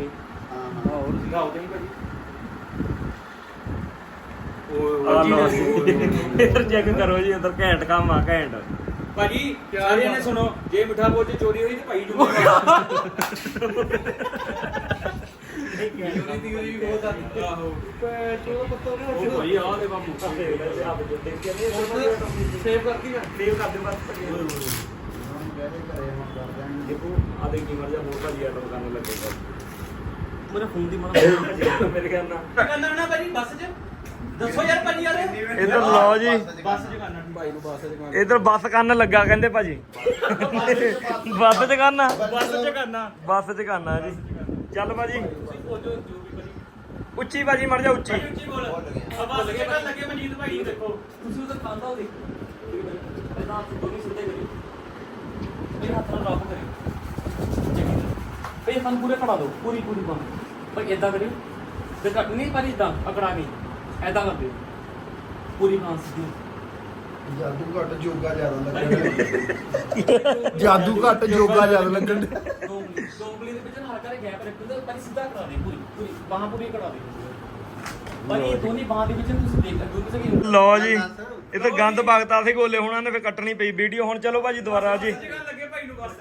ਹਾਂ ਹੋਰ ਦਿਖਾਓ ਤੇ ਭਾਜੀ। ਆ ਲਓ ਜੀ। ਇੱਧਰ ਚੈੱਕ ਕਰੋ ਜੀ ਇੱਧਰ ਘੈਂਟ ਕੰਮ ਆ ਘੈਂਟ। ਭਾਜੀ ਪਿਆਰਿਆਂ ਨੇ ਸੁਣੋ ਜੇ ਮਿੱਠਾ ਬੋਝ ਚੋਰੀ ਹੋਈ ਤੇ ਭਾਈ ਜੁਮੇਵਾਰ ਚੋਰੀ ਦੀ ਹੋਈ ਬਹੁਤ ਆਹੋ। ਚੋਰ ਪੱਤੋ ਉਹ ਭਾਈ ਆ ਦੇ ਬਾਬੂ ਸੇਵ ਕਰਦੀ ਆ ਸੇਵ ਕਰ ਦਿਓ ਬਸ। ਹੁਣ ਕਹਿੰਦੇ ਘਰੇ ਹੁਣ ਕਰ ਦੇਣਗੇ ਦੇਖੋ ਆ ਦੇ ਕੀ ਮਰਜ਼ਾ ਹੋਰ ਭਾਜੀ ਆਟੋ ਕਰਨ ਲੱਗੇਗਾ ਮੇਰੇ ਫੋਨ ਦੀ ਮੇਰੇ ਖਿਆਲ ਨਾਲ। ਕਰਨਾ ਨਾ ਭਾਜੀ ਬੱਸ 'ਚ। ਦੱਸੋ ਯਾਰ ਭਾਜੀ ਯਾਰ ਇੱਧਰ ਲਓ ਜੀ। ਬੱਸ ਜਗਾਨਾ। ਭਾਈ ਨੂੰ ਬਾਸੇ ਦੇ ਇੱਧਰ ਬੱਸ ਕੰਨ ਲੱਗਾ ਕਹਿੰਦੇ ਭਾਜੀ। ਬੱਸ ਕੰਨ ਬੱਸ ਜਗਾਨਾ। ਬੱਸ ਆ ਜੀ। ਚੱਲ ਭਾਜੀ। ਜੋ ਜੋ ਉੱਚੀ ਭਾਜੀ ਮਰ ਜਾ ਉੱਚੀ। ਉੱਚੀ ਬੋਲ। ਬੱਸ ਜਗ੍ਹਾ ਲੱਗੇ ਮਨਜੀਤ ਭਾਈ ਨੂੰ ਦੇਖੋ। ਤੁਸੀਂ ਉਹਦਾ ਖਾਂਦਾ ਉਹ ਦੇਖੋ। ਇਹਦਾ ਆਪ ਦੋਨੀ ਸਿੱਧੇ ਕਰੀ। ਇਹ ਹੱਥ ਨਾਲ ਰੱਬ ਕਰੀ। ਤਰ੍ਹਾਂ। ਭਈ ਸਾਨੂੰ ਪੂਰੇ ਖੜਾ ਦਿਓ। ਪੂਰੀ ਪੂਰੀ ਬਾਂਹ ਭਾਈ ਇਦਾਂ ਕਰਿਓ। ਤੇ ਕੱਟ ਨਹੀਂ ਪਰ ਇਦਾਂ ਅਕੜਾ ਨਹੀਂ ਇਦਾਂ ਕਰ ਦਿਓ ਪੂਰੀ ਸਿੱਧੀ ਜਾਦੂ ਘੱਟ ਜੋਗਾ ਜ਼ਿਆਦਾ ਲੱਗਣ ਜਾਦੂ ਘੱਟ ਜੋਗਾ ਜ਼ਿਆਦਾ ਲੱਗਣ ਦੋ ਉਂਗਲੀ ਦੋ ਵਿੱਚ ਨਾ ਹਲਕਾ ਜਿਹਾ ਗੈਪ ਰੱਖੋ ਤੇ ਪਰ ਸਿੱਧਾ ਕਰਾ ਦੇ ਪੂਰੀ ਪੂਰੀ ਬਾਹਾਂ ਪੂਰੀ ਕਰਾ ਦੇ ਇਹ ਦੋਨੀ ਬਾਹਾਂ ਦੇ ਵਿੱਚ ਤੁਸੀਂ ਦੇਖ ਸਕਦੇ ਹੋ ਕਿ ਲਓ ਜੀ ਇਹ ਤਾਂ ਗੰਦ ਬਗਤਾ ਸੀ ਗੋਲੇ ਹੁਣਾਂ ਨੇ ਫੇ ਕੱਟਣੀ ਪਈ ਵੀਡੀਓ ਹੁਣ ਚਲੋ ਭਾਜੀ ਦੁਬਾਰਾ ਜੀ ਲੱਗੇ ਭਾਈ ਨੂੰ ਬੱਸ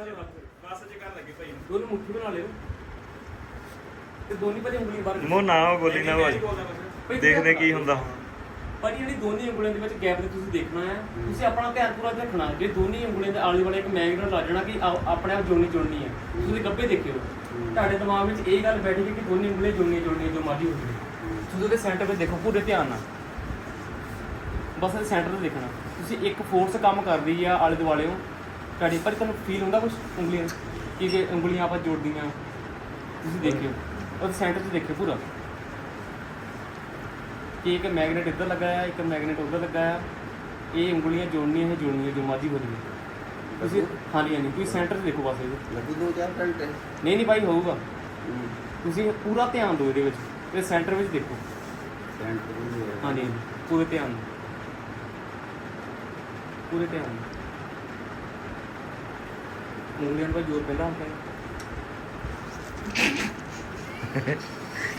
ਬੱਸ ਚ ਕਰ ਲੱਗੇ ਭਾਈ ਨੂੰ ਦੋਨੋਂ ਮੁੱਠੀ ਬਣਾ ਲਿਓ ਤੇ ਦੋਨੀ ਭਾਜੀ ਉਂਗਲੀ ਬਾਹਰ ਮੂੰਹ ਨਾ ਬੋਲੀ ਨਾ ਭਾਜੀ ਭਾਈ ਦੇਖਦੇ ਕੀ ਹੁੰਦਾ। ਪਰ ਜਿਹੜੀ ਦੋਨੀ ਉਂਗਲੀਆਂ ਦੇ ਵਿੱਚ ਗੈਪ ਦੇ ਤੁਸੀਂ ਦੇਖਣਾ ਹੈ ਤੁਸੀਂ ਆਪਣਾ ਧਿਆਨ ਪੂਰਾ ਰੱਖਣਾ ਜੇ ਦੋਨੀ ਉਂਗਲੀਆਂ ਦੇ ਆਲੇ ਵਾਲੇ ਇੱਕ ਮੈਗਨੇਟ ਲਾ ਜਾਣਾ ਕਿ ਆਪਣੇ ਆਪ ਜੁੜਨੀ ਜੁੜਨੀ ਹੈ ਤੁਸੀਂ ਗੱਭੇ ਦੇਖਿਓ। ਤੁਹਾਡੇ ਦਿਮਾਗ ਵਿੱਚ ਇਹ ਗੱਲ ਬੈਠ ਗਈ ਕਿ ਦੋਨੀ ਉਂਗਲੀਆਂ ਜੁੜਨੀਆਂ ਜੁੜਨੀਆਂ ਜੋ ਮਰਜ਼ੀ ਹੋ ਜਾਵੇ ਤੁਸੀਂ ਉਹਦੇ ਸੈਂਟਰ 'ਤੇ ਦੇਖੋ ਪੂਰੇ ਧਿਆਨ ਨਾਲ। ਬਸ ਇਹ ਸੈਂਟਰ 'ਤੇ ਦੇਖਣਾ। ਤੁਸੀਂ ਇੱਕ ਫੋਰਸ ਕੰਮ ਕਰ ਰਹੀ ਆ ਆਲੇ ਦੁਆਲੇ ਤੁਹਾਡੀ ਪਰ ਤੁਹਾਨੂੰ ਫੀਲ ਹੁੰਦਾ ਕੁਝ ਉਂਗਲੀਆਂ? ਕਿ ਕਿ ਉਂਗਲੀਆਂ ਆਪਾਂ ਜੋੜਦੀਆਂ ਤੁਸੀਂ ਦੇਖਿਓ। ਉਹਦੇ ਸੈਂਟਰ 'ਚ ਦੇਖਿਓ ਪੂਰਾ। ਕਿ ਇੱਕ ਮੈਗਨੇਟ ਇੱਧਰ ਲੱਗਾ ਆ ਇੱਕ ਮੈਗਨੇਟ ਉੱਧਰ ਲੱਗਾ ਆ। ਇਹ ਉਂਗਲੀਆਂ ਜੋੜਨੀਆਂ ਹੈ ਜੋੜਨੀਆਂ ਜੋ ਮਰਜ਼ੀ ਹੋ ਜਾਵੇ। ਤੁਸੀਂ ਹਾਂਜੀ ਹਾਂਜੀ ਤੁਸੀਂ ਸੈਂਟਰ 'ਚ ਦੇਖੋ ਬਸ ਇਹਦੇ। ਲੱਗੂ ਦੋ ਚਾਰ ਘੰਟੇ? ਨਹੀਂ ਨਹੀਂ ਭਾਈ ਹੋਊਗਾ। ਤੁਸੀਂ ਪੂਰਾ ਧਿਆਨ ਦਿਓ ਇਹਦੇ ਵਿੱਚ ਇਹ ਸੈਂਟਰ ਵਿੱਚ ਦੇਖੋ। ਸੈਂਟਰ ਹਾਂਜੀ ਹਾਂਜੀ ਪੂਰੇ ਧਿਆਨ ਨਾਲ ਪੂਰੇ ਧਿਆਨ ਨਾਲ ਉਂਗਲੀਆਂ ਪਰ ਜ਼ੋਰ ਪੈਂਦਾ ਹੁੰਦਾ ਹੈ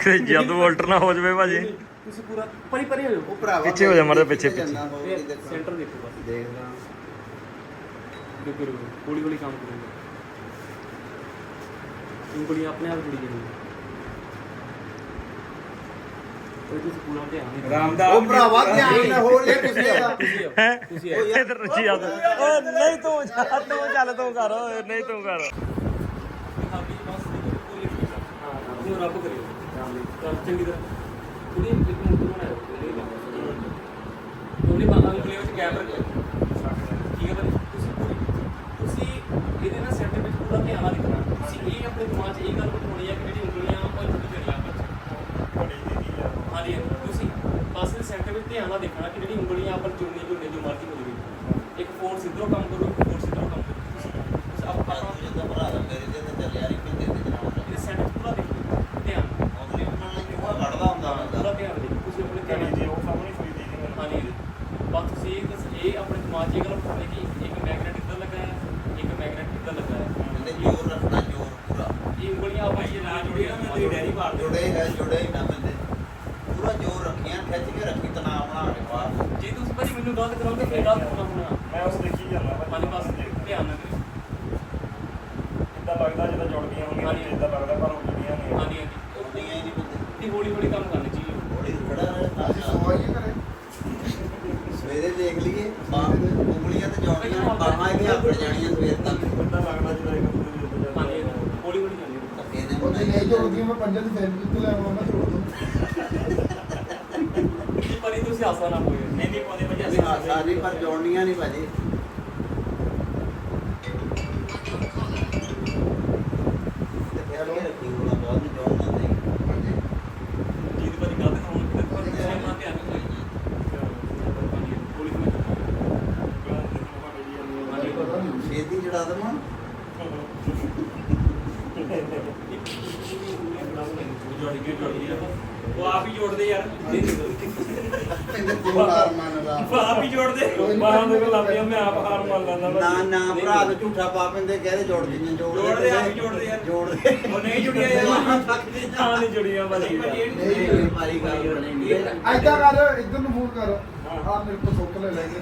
ਕਿ ਜਾਦੂ ਉਲਟ ਨਾ ਹੋ ਜਾਵੇ ਭਾਜੀ। ਤੁਸੀਂ ਪੂਰਾ ਪਰੀ ਪਰੀ ਹੋ ਜਾਓ। ਉਹ ਭਰਾਵਾ ਪਿੱਛੇ ਹੋ ਜਾ ਮਾੜਾ ਪਿੱਛੇ, ਜਾਂਦਾ ਹੋਰ ਇਹ ਦੇਖਣਾ। ਸੈਂਟਰ ਦੇਖੋ ਬਸ। ਦੇਖਦਾ ਰੁਕੋ ਰੁਕੋ ਹੌਲੀ ਹੌਲੀ ਕੰਮ ਕਰੂੰਗਾ ਉਂਗਲੀਆਂ ਆਪਣੇ ਆਪ ਜੁੜੀ ਜਾਣਗੀਆਂ ਉਹ ਤੁਸੀਂ ਪੂਰਾ ਧਿਆਨ ਨਹੀਂ ਰਾਮਦਾਸ ਉਹ ਭਰਾਵਾ ਧਿਆਨ ਨਾਲ ਹੋਰ ਲੈ ਤੁਸੀਂ ਇਹਦਾ। ਤੁਸੀਂ ਆਓ, ਹੈ? ਤੁਸੀਂ ਆਓ। ਇਧਰ ਜਾਦੂ ਓ ਨਹੀਂ ਤੂੰ ਜਾ ਤੂੰ ਚੱਲ ਤੂੰ ਕਰ ਓਏ ਨਹੀਂ ਤੂੰ ਕਰ। ਦਿਖਾਵੀ ਬਸ ਪੂਰੀ ਠੀਕ ਆ ਹਾਂ ਤੂੰ ਰੱਬ ਕਰਿਓ। ਰੱਬ ਚੰਗੀ ਤਰ੍ਹਾਂ। ਪੂਰੀ ਇੱਕ ਮਿੰਟ ਬਣਾਓ ਉਹਨੇ ਬਾਹਾਂ ਨੂੰ ਵਿੱਚ ਗੈਪ ਰੱਖਿਆ ਠੀਕ ਹੈ ਤੁਸੀਂ ਤੁਸੀਂ ਇਹਦੇ ਨਾਲ ਸੈਂਟਰ ਵਿੱਚ ਪੂਰਾ ਧਿਆਨ ਨਾਲ ਤੁਸੀਂ ਇਹ ਆਪਣੇ ਦਿਮਾਗ 'ਚ ਇਹ ਗੱਲ ਬਿਠਾਉਣੀ ਹੈ ਕਿ ਜਿਹੜੀ ਉਂਗਲੀਆਂ ਉਹ ਛੋਟੀ ਜਿਹੜੀਆਂ ਹਾਂਜੀ ਤੁਸੀਂ ਬਸ ਦੇ ਸੈਂਟਰ ਵਿੱਚ ਧਿਆਨ ਨਾਲ ਦੇਖਣਾ ਕਿ ਜਿਹੜੀ ਉਂਗਲੀਆਂ ਆਪਾਂ ਚੁਣਨੀ ਚੁਣਨੀ ਜੋ ਮਰਜ਼ੀ ਹੋ ਜਾਵੇ ਇੱਕ ਫੋਰਸ ਇਧਰੋਂ ਕੰਮ ਕਰੋ, ਇੱਕ ਫੋਰਸ ਇਧਰੋਂ ਕੰਮ ਕਰੋ। ਤੁਸੀਂ ਆਪਾਂ ਆਪਣਾ ਇਹ ਸੈਂਟਰ ਪੂਰਾ ਦੇਖੋ ਧਿਆਨ ਪੂਰਾ ਧਿਆਨ ਦੇਖੋ ਤੁਸੀਂ ਆਪਣੇ ਧਿਆਨ ਜੀ ਉਹ ਸਾਹਮਣੇ ਹਾਂਜੀ ਬਸ ਤੁਸੀਂ ਇਹ ਦੱਸ- ਇਹ ਆਪਣੇ ਦਿਮਾਗ 'ਚ ਇਹ ਗੱਲ ਬਿਠਾਉਣੀ ਕਿ ਇੱਕ ਮੈਗਨੇਟ ਇੱਧਰ ਲੱਗਾ ਹੈ ਇੱਕ ਮੈਗਨੇਟ ਇੱਧਰ ਲੱਗਾ ਹੈ। ਇਹ ਉਂਗਲੀਆਂ ਆਪਾਂ ਇਹ ਨਾ ਜੁੜੀਆਂ ਮੈਂ ਤੇਰੀ ਡੈਰੀ ਦੇ। ਜੁੜੇ ਹੈ ਜੁੜੇ ਹੀ ਨਾ ਬੰਦੇ। ਪੂਰਾ ਜੋਰ ਰੱਖੀਆਂ ਖਿੱਚ ਕੇ ਰੱਖੀ ਤਨਾਅ ਬਣਾ ਕੇ ਬਾਹਰ। ਜੇ ਤੁਸੀਂ ਭਾਜੀ ਮੈਨੂੰ ਗਲਤ ਕਰੋਗੇ ਫਿਰ ਗਲਤ ਹੋਣਾ ਹੋਣਾ ਮੈਂ ਉਸ ਦੇਖੀ ਜਾਂਦਾ ਹਾਂਜੀ ਬਸ ਧਿਆਨ ਨਾਲ ਕਰਿਓ ਇਦਾਂ ਲੱਗਦਾ ਜਿੱਦਾਂ ਜੁੜਦੀਆਂ ਹੁੰਦੀਆਂ ਨੇ ਇਦਾਂ ਲੱਗਦਾ ਪਰ ਉਹ ਜੁੜੀਆਂ ਨਹੀਂ ਹਾਂਜੀ ਹਾਂਜੀ ਉੱਡੀਆਂ ਹੀ ਨਹੀਂ ਬੰਦੇ ਇਹ ਹੌਲੀ ਹੌਲੀ ਕੰਮ ਕਰਨੀ ਚਾਹੀਏ ਥੋੜੀ ਖੜਾ ਰਹੇ ਸੋਈਏ ਕਰੇ ਸਵੇਰੇ ਦੇਖ ਲਈਏ ਬਾਹਾਂ ਉਂਗਲੀਆਂ ਤੇ ਜੋੜੀਆਂ ਬਾਹਾਂ ਇਹਦੀਆਂ ਆਪੜ ਜਾਣੀਆਂ ਸਵੇਰ ਤੱਕ ਇਦਾਂ ਲੱਗਦਾ ਜਿੱਦਾਂ ਇੱਕ ਦੂਜੇ ਦੇ ਉੱਤੇ ਹਾਂਜੀ ਹੌਲੀ ਹੌਲੀ ਜਾਂਦੀ ਹੈ ਧੱਕੇ ਦੇ ਉਹਦੇ ਨਹੀਂ ਜੋੜਦੀ ਮੈਂ ਪੰਜਾਂ ਦੀ ਫੈਨ ਕਿੱਥੇ ਲੈ ਆਵਾਂ ਮੈਂ ਜੋੜ ਦੂੰ ਇਹ ਪਰ ਇਹ ਤੁਸੀਂ ਆਸਾ ਨਾ ਹੋਏ ਨਹੀਂ ਨਹੀਂ ਪਾਉਂਦੇ ਭਾਜੀ ਅਸੀਂ ਸਾਰੀ ਪਰ ਜੋੜਨੀਆਂ ਨਹੀਂ ਭਾਜੀ ਤੇ ਖਿੱਚ ਕੇ ਰੱਖੀ ਉਹਨਾਂ ਬਾਅਦ ਨੂੰ ਜੋੜਨਾ ਨਹੀਂ ਜੀਤ ਭਾਜੀ ਗਲਤ ਹੋਣ ਤੇ ਪਰ ਤੁਸੀਂ ਆਪਣਾ ਧਿਆਨ ਰੱਖੋ ਹਾਂਜੀ ਹੌਲੀ ਹੌਲੀ ਛੇਤੀ ਜੜਾ ਦਵਾਂ ਜੋੜ ਕੇ ਜੋੜ ਕੇ ਉਹ ਆਪ ਹੀ ਜੋੜਦੇ ਯਾਰ ਕਹਿੰਦੇ ਤੂੰ ਹਾਰ ਮੰਨ ਲਾ ਉਹ ਆਪ ਹੀ ਜੋੜਦੇ ਬਾਹਾਂ ਦੇ ਕੋਲ ਲੱਭਿਆ ਮੈਂ ਆਪ ਹਾਰ ਮੰਨ ਲੈਂਦਾ ਨਾ ਨਾ ਭਰਾ ਨੂੰ ਝੂਠਾ ਪਾ ਪੈਂਦੇ ਕਹਿੰਦੇ ਜੋੜ ਦਿੰਦੇ ਜੋੜ ਜੋੜਦੇ ਆਪ ਹੀ ਜੋੜਦੇ ਯਾਰ ਜੋੜਦੇ ਉਹ ਨਹੀਂ ਜੁੜਿਆ ਯਾਰ ਹਾਂ ਨਹੀਂ ਜੁੜੀਆਂ ਭਾਜੀ ਨਹੀਂ ਮਾਰੀ ਗੱਲ ਬਣੀ ਨਹੀਂ ਐਦਾਂ ਕਰ ਇੱਧਰ ਨੂੰ ਫੋਨ ਕਰ ਆ ਮੇਰੇ ਕੋਲ ਸੁੱਕ ਲੈ ਲੈ ਕੇ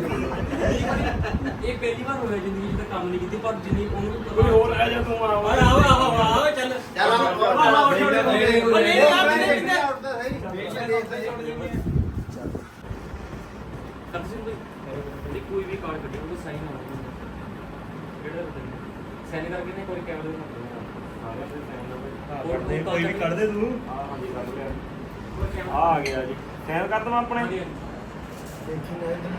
ਇਹ ਪਹਿਲੀ ਵਾਰ ਹੋਇਆ ਜ਼ਿੰਦਗੀ 'ਚ ਤਾਂ ਕੰਮ ਨਹੀਂ ਕੀਤੀ ਪਰ ਜਿੰਨੀ ਉਹਨੂੰ ਵੀ ਕੋਈ ਹੋਰ ਆ ਜਾ ਤੂੰ ਆ ਆਓ ਆਓ ਆਓ ਆਓ ਚੱਲ ਚੱਲ ਆ ਆਓ, ਆਓ, ਜੋੜ ਦੇ। ਉਹ ਨਹੀਂ, ਆਪ ਨਹੀਂ, ਨਹੀਂ, ਨਹੀਂ। ਕਰ ਸੀ ਬਈ ਨਹੀਂ ਕੋਈ ਵੀ ਕਾਰਡ ਕੱਢਿਓ ਉਹ ਸਾਈਨ ਹੋਣਾ ਸਾਈਨ ਕਰਕੇ ਨੇ ਕੋਈ ਕੈਮਰੇ ਨੂੰ ਕੋਈ ਵੀ ਕੱਢ ਦੇ ਤੂੰ? ਹਾਂ ਹਾਂਜੀ ਕੱਢ ਲਿਆ। ਆ ਆ ਗਿਆ ਜੀ। ਸੈਨ ਕਰ ਦਵਾਂ ਆਪਣੇ? ਦੇਖੀ ਨਾ ਇਧਰ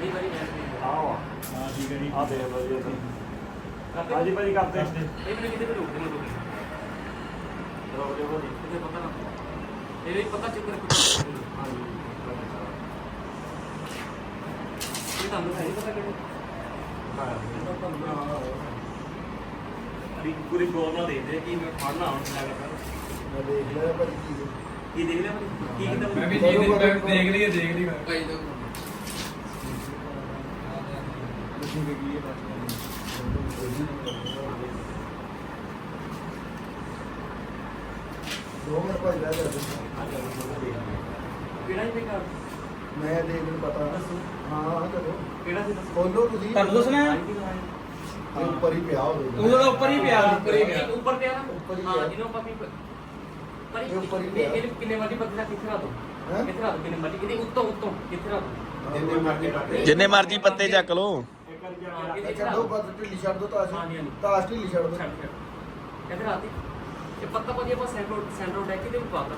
ਨਹੀਂ ਭਾਈ ਮੈਂ ਆਹ ਵਾ ਹਾਂ ਠੀਕ ਹੈ ਜੀ। ਆ ਦੇਖ ਲਓ ਜੀ। ਕਰਦੇ ਹਾਂਜੀ ਭਾਜੀ ਕਰਦੇ ਇਹ ਮੈਨੂੰ ਕਿਤੇ ਵੀ ਰੋਕ ਦੇ ਰੋਕ ਰੁਕ ਜਾਓ ਭਾਜੀ। ਕਿਤੇ ਪਤਾ ਨਾ। ਇਹ ਵੀ ਪਤਾ ਚੱਕਰ ਕੁਝ ਹਾਂਜੀ ਇਹ ਤੁਹਾਨੂੰ ਸਹੀ ਪਤਾ ਕਿਹੜੇ ਅਭੀ ਪੂਰੀ ਗੌਰ ਨਾਲ ਦੇਖਦੇ ਕਿ ਮੈਂ ਪੜਨਾ ਹੁਣ ਕਿਆ ਕਰਦਾ ਮੈਂ ਦੇਖ ਲਿਆ ਭਾਜੀ ਕੀ ਹੈ। ਕੀ ਦੇਖ ਲਿਆ ਭਾਈ ਕੀ ਕਿਦਾਂ ਮੈਂ ਵੀ ਜੀ ਦੇਖ ਦੇਖ ਲਈ ਦੇਖ ਲਈ ਮੈਂ। ਲਿਖੀ ਗਈ ਹੈ ਦੋ ਮਿੰਟ ਭਾਜੀ ਰਹਿ ਜਾ। ਕਿਹੜਾ ਹੀ ਬੇਕਾਰ ਮੈਂ ਦੇਖ ਨੂੰ ਪਤਾ। ਹਾਂ ਹਾਂ ਚਲੋ ਕਿਹੜਾ ਸੀ ਦੱਸੋ? ਖੋਲੋ ਤੁਸੀਂ। ਤੁਹਾਨੂੰ ਦੱਸਣਾ ਹੈ? ਇਹ ਉੱਪਰ ਹੀ ਪਿਆ ਹੋਵੇ। ਉਹਦਾ ਉੱਪਰ ਹੀ ਪਿਆ ਉੱਪਰ ਹੀ ਪਿਆ। ਉੱਪਰ ਪਿਆ ਨਾ। ਉੱਪਰ ਹੀ ਹਾਂ ਪਿਆ। ਜਿਹਨੂੰ ਆਪਾਂ ਵੀ ਪਰ ਇਹ ਉੱਪਰ ਹੀ ਇਹ ਪਿਆ। ਇਹ ਕਿੰਨੇ ਵਾਲੀ ਬੱਦਲਾ ਕਿੱਥੇ ਰਾ ਦੋ? ਹੈਂ? ਕਿੱਥੇ ਰਾ ਦੋ? ਕਿੰਨੇ ਵਾਲੀ ਕਿਤੇ ਉੱਤੋਂ ਉੱਤੋਂ ਕਿੱਥੇ ਰਾ ਦੋ? ਜਿੰਨੇ ਮਰਜ਼ੀ ਰੱਖ ਜਿੰਨੇ ਮਰਜ਼ੀ ਪੱਤੇ ਚੱਕ ਲਓ। ਇੱਕ ਵਾਰ ਜਾ ਹਾਂ, ਕੇ ਕਿਤੇ ਛੱਡ ਰਾ ਦੋ ਦੋ ਬਸ ਢਿੱਲੀ ਛੱਡ ਦੋ ਤਾਸ਼ ਹਾਂਜੀ, ਹਾਂਜੀ। ਤਾਸ਼ ਢਿੱਲੀ ਛੱਡ ਦੋ। ਛੱਡ ਛੱਡ। ਕਿੱਥੇ ਰਾਤੀ ਇਹ ਪੱਤਾ ਭਾਜੀ ਆਪਾਂ ਸੈਂਟਰੋ ਸੈਂਟਰੋ ਡੈਕ ਕਿਤੇ ਵੀ ਪਾਤਾ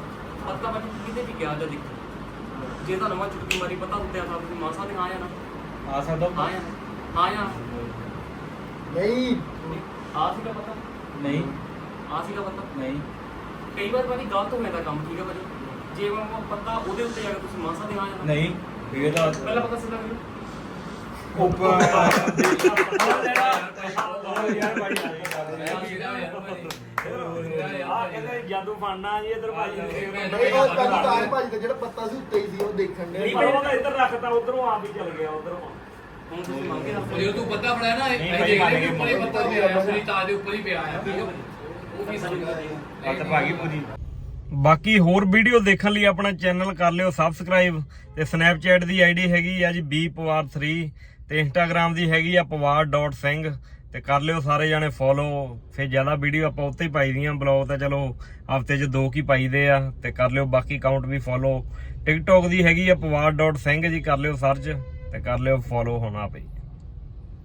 ਪੱਤਾ ਭਾਜੀ ਕਿਤੇ ਵੀ ਗਿਆ ਜਾਂ ਦੇਖੋ? ਜੇ ਤੁਹਾਨੂੰ ਮੈਂ ਚੁਟਕੀ ਮਾਰੀ ਪਤਾ ਉੱਤੇ ਆ ਤੁਸੀਂ ਮਾਰ ਸਕਦੇ ਹਾਂ ਜਾਂ ਨਾ? ਆ ਸਕਦਾ ਹਾਂ ਜਾਂ ਹਾਂ ਜਾਂ ਨਹੀਂ। ਆ ਸੀਗਾ ਪਤਾ? ਨਹੀਂ। ਆ ਸੀਗਾ ਪਤਾ? ਨਹੀਂ। ਕਈ ਵਾਰ ਭਾਜੀ ਗਲਤ ਹੋ ਜਾਂਦਾ ਕੰਮ ਠੀਕ ਹੈ ਭਾਜੀ? ਜੇ ਮੈਂ ਪੱਤਾ ਉਹਦੇ ਉੱਤੇ ਜਾ ਕੇ ਤੁਸੀਂ ਮਾਰ ਸਕਦੇ ਹਾਂ ਜਾਂ ਨਾ? ਨਹੀਂ ਇਹ ਤਾਂ ਪਹਿਲਾਂ ਪਤਾ ਸਿੱਧਾ ਮੈਨੂੰ। ਉੱਪਰ ਜਾਦੂ ਫੜਨਾ ਜੀ ਇਧਰ ਭਾਜੀ ਨਹੀਂ ਉਹ ਪਹਿਲੀ ਤਾਸ਼ ਭਾਜੀ ਦਾ ਜਿਹੜਾ ਪੱਤਾ ਸੀ ਉੱਤੇ ਹੀ ਸੀ ਉਹ ਦੇਖਣ ਦੇ ਨਹੀਂ ਉਹ ਇੱਧਰ ਰੱਖਤਾ ਉਧਰੋਂ ਆਪ ਹੀ ਚਲ ਗਿਆ ਉਧਰੋਂ ਹੁਣ ਤੁਸੀਂ ਮੰਗੇ ਨਾ ਤੂੰ ਪੱਤਾ ਬਣਾਇਆ ਨਾ ਇਹ ਦੇਖ ਲੈ ਕਿ ਉੱਪਰ ਹੀ ਪੱਤਾ ਪਿਆ ਪੂਰੀ ਤਾਜ ਦੇ ਉੱਪਰ ਹੀ ਪਿਆ ਹੈ ਉਹ ਵੀ ਸਮਝ ਗਏ ਹੱਥ ਭਾਗੀ ਪੂਰੀ ਬਾਕੀ ਹੋਰ ਵੀਡੀਓ ਦੇਖਣ ਲਈ ਆਪਣਾ ਚੈਨਲ ਕਰ ਲਿਓ ਸਬਸਕ੍ਰਾਈਬ ਤੇ ਸਨੈਪਚੈਟ ਦੀ ਆਈਡੀ ਹੈਗੀ ਆ ਜੀ bpawar3 ਤੇ ਇੰਸਟਾਗ੍ਰam ਦੀ ਹੈਗੀ ਆ pawar.ਸਿੰਘ ਤੇ ਕਰ ਲਿਓ ਸਾਰੇ ਜਾਣੇ ਫੋਲੋ ਫਿਰ ਜ਼ਿਆਦਾ ਵੀਡੀਓ ਆਪਾਂ ਉੱਤੇ ਹੀ ਪਾਈ ਦੀਆਂ ਬਲੌਗ ਤਾਂ ਚਲੋ ਹਫ਼ਤੇ 'ਚ ਦੋ ਕੀ ਪਾਈਦੇ ਆ ਤੇ ਕਰ ਲਿਓ, ਬਾਕੀ ਅਕਾਊਂਟ ਵੀ ਫੋਲੋ ਟਿਕਟੌਕ ਦੀ ਹੈਗੀ ਆ pawar.ਸਿੰਘ ਜੀ, ਕਰ ਲਿਓ ਸਰਚ ਤੇ ਕਰ ਲਿਓ ਫੋਲੋ ਹੋਣਾ ਪਈ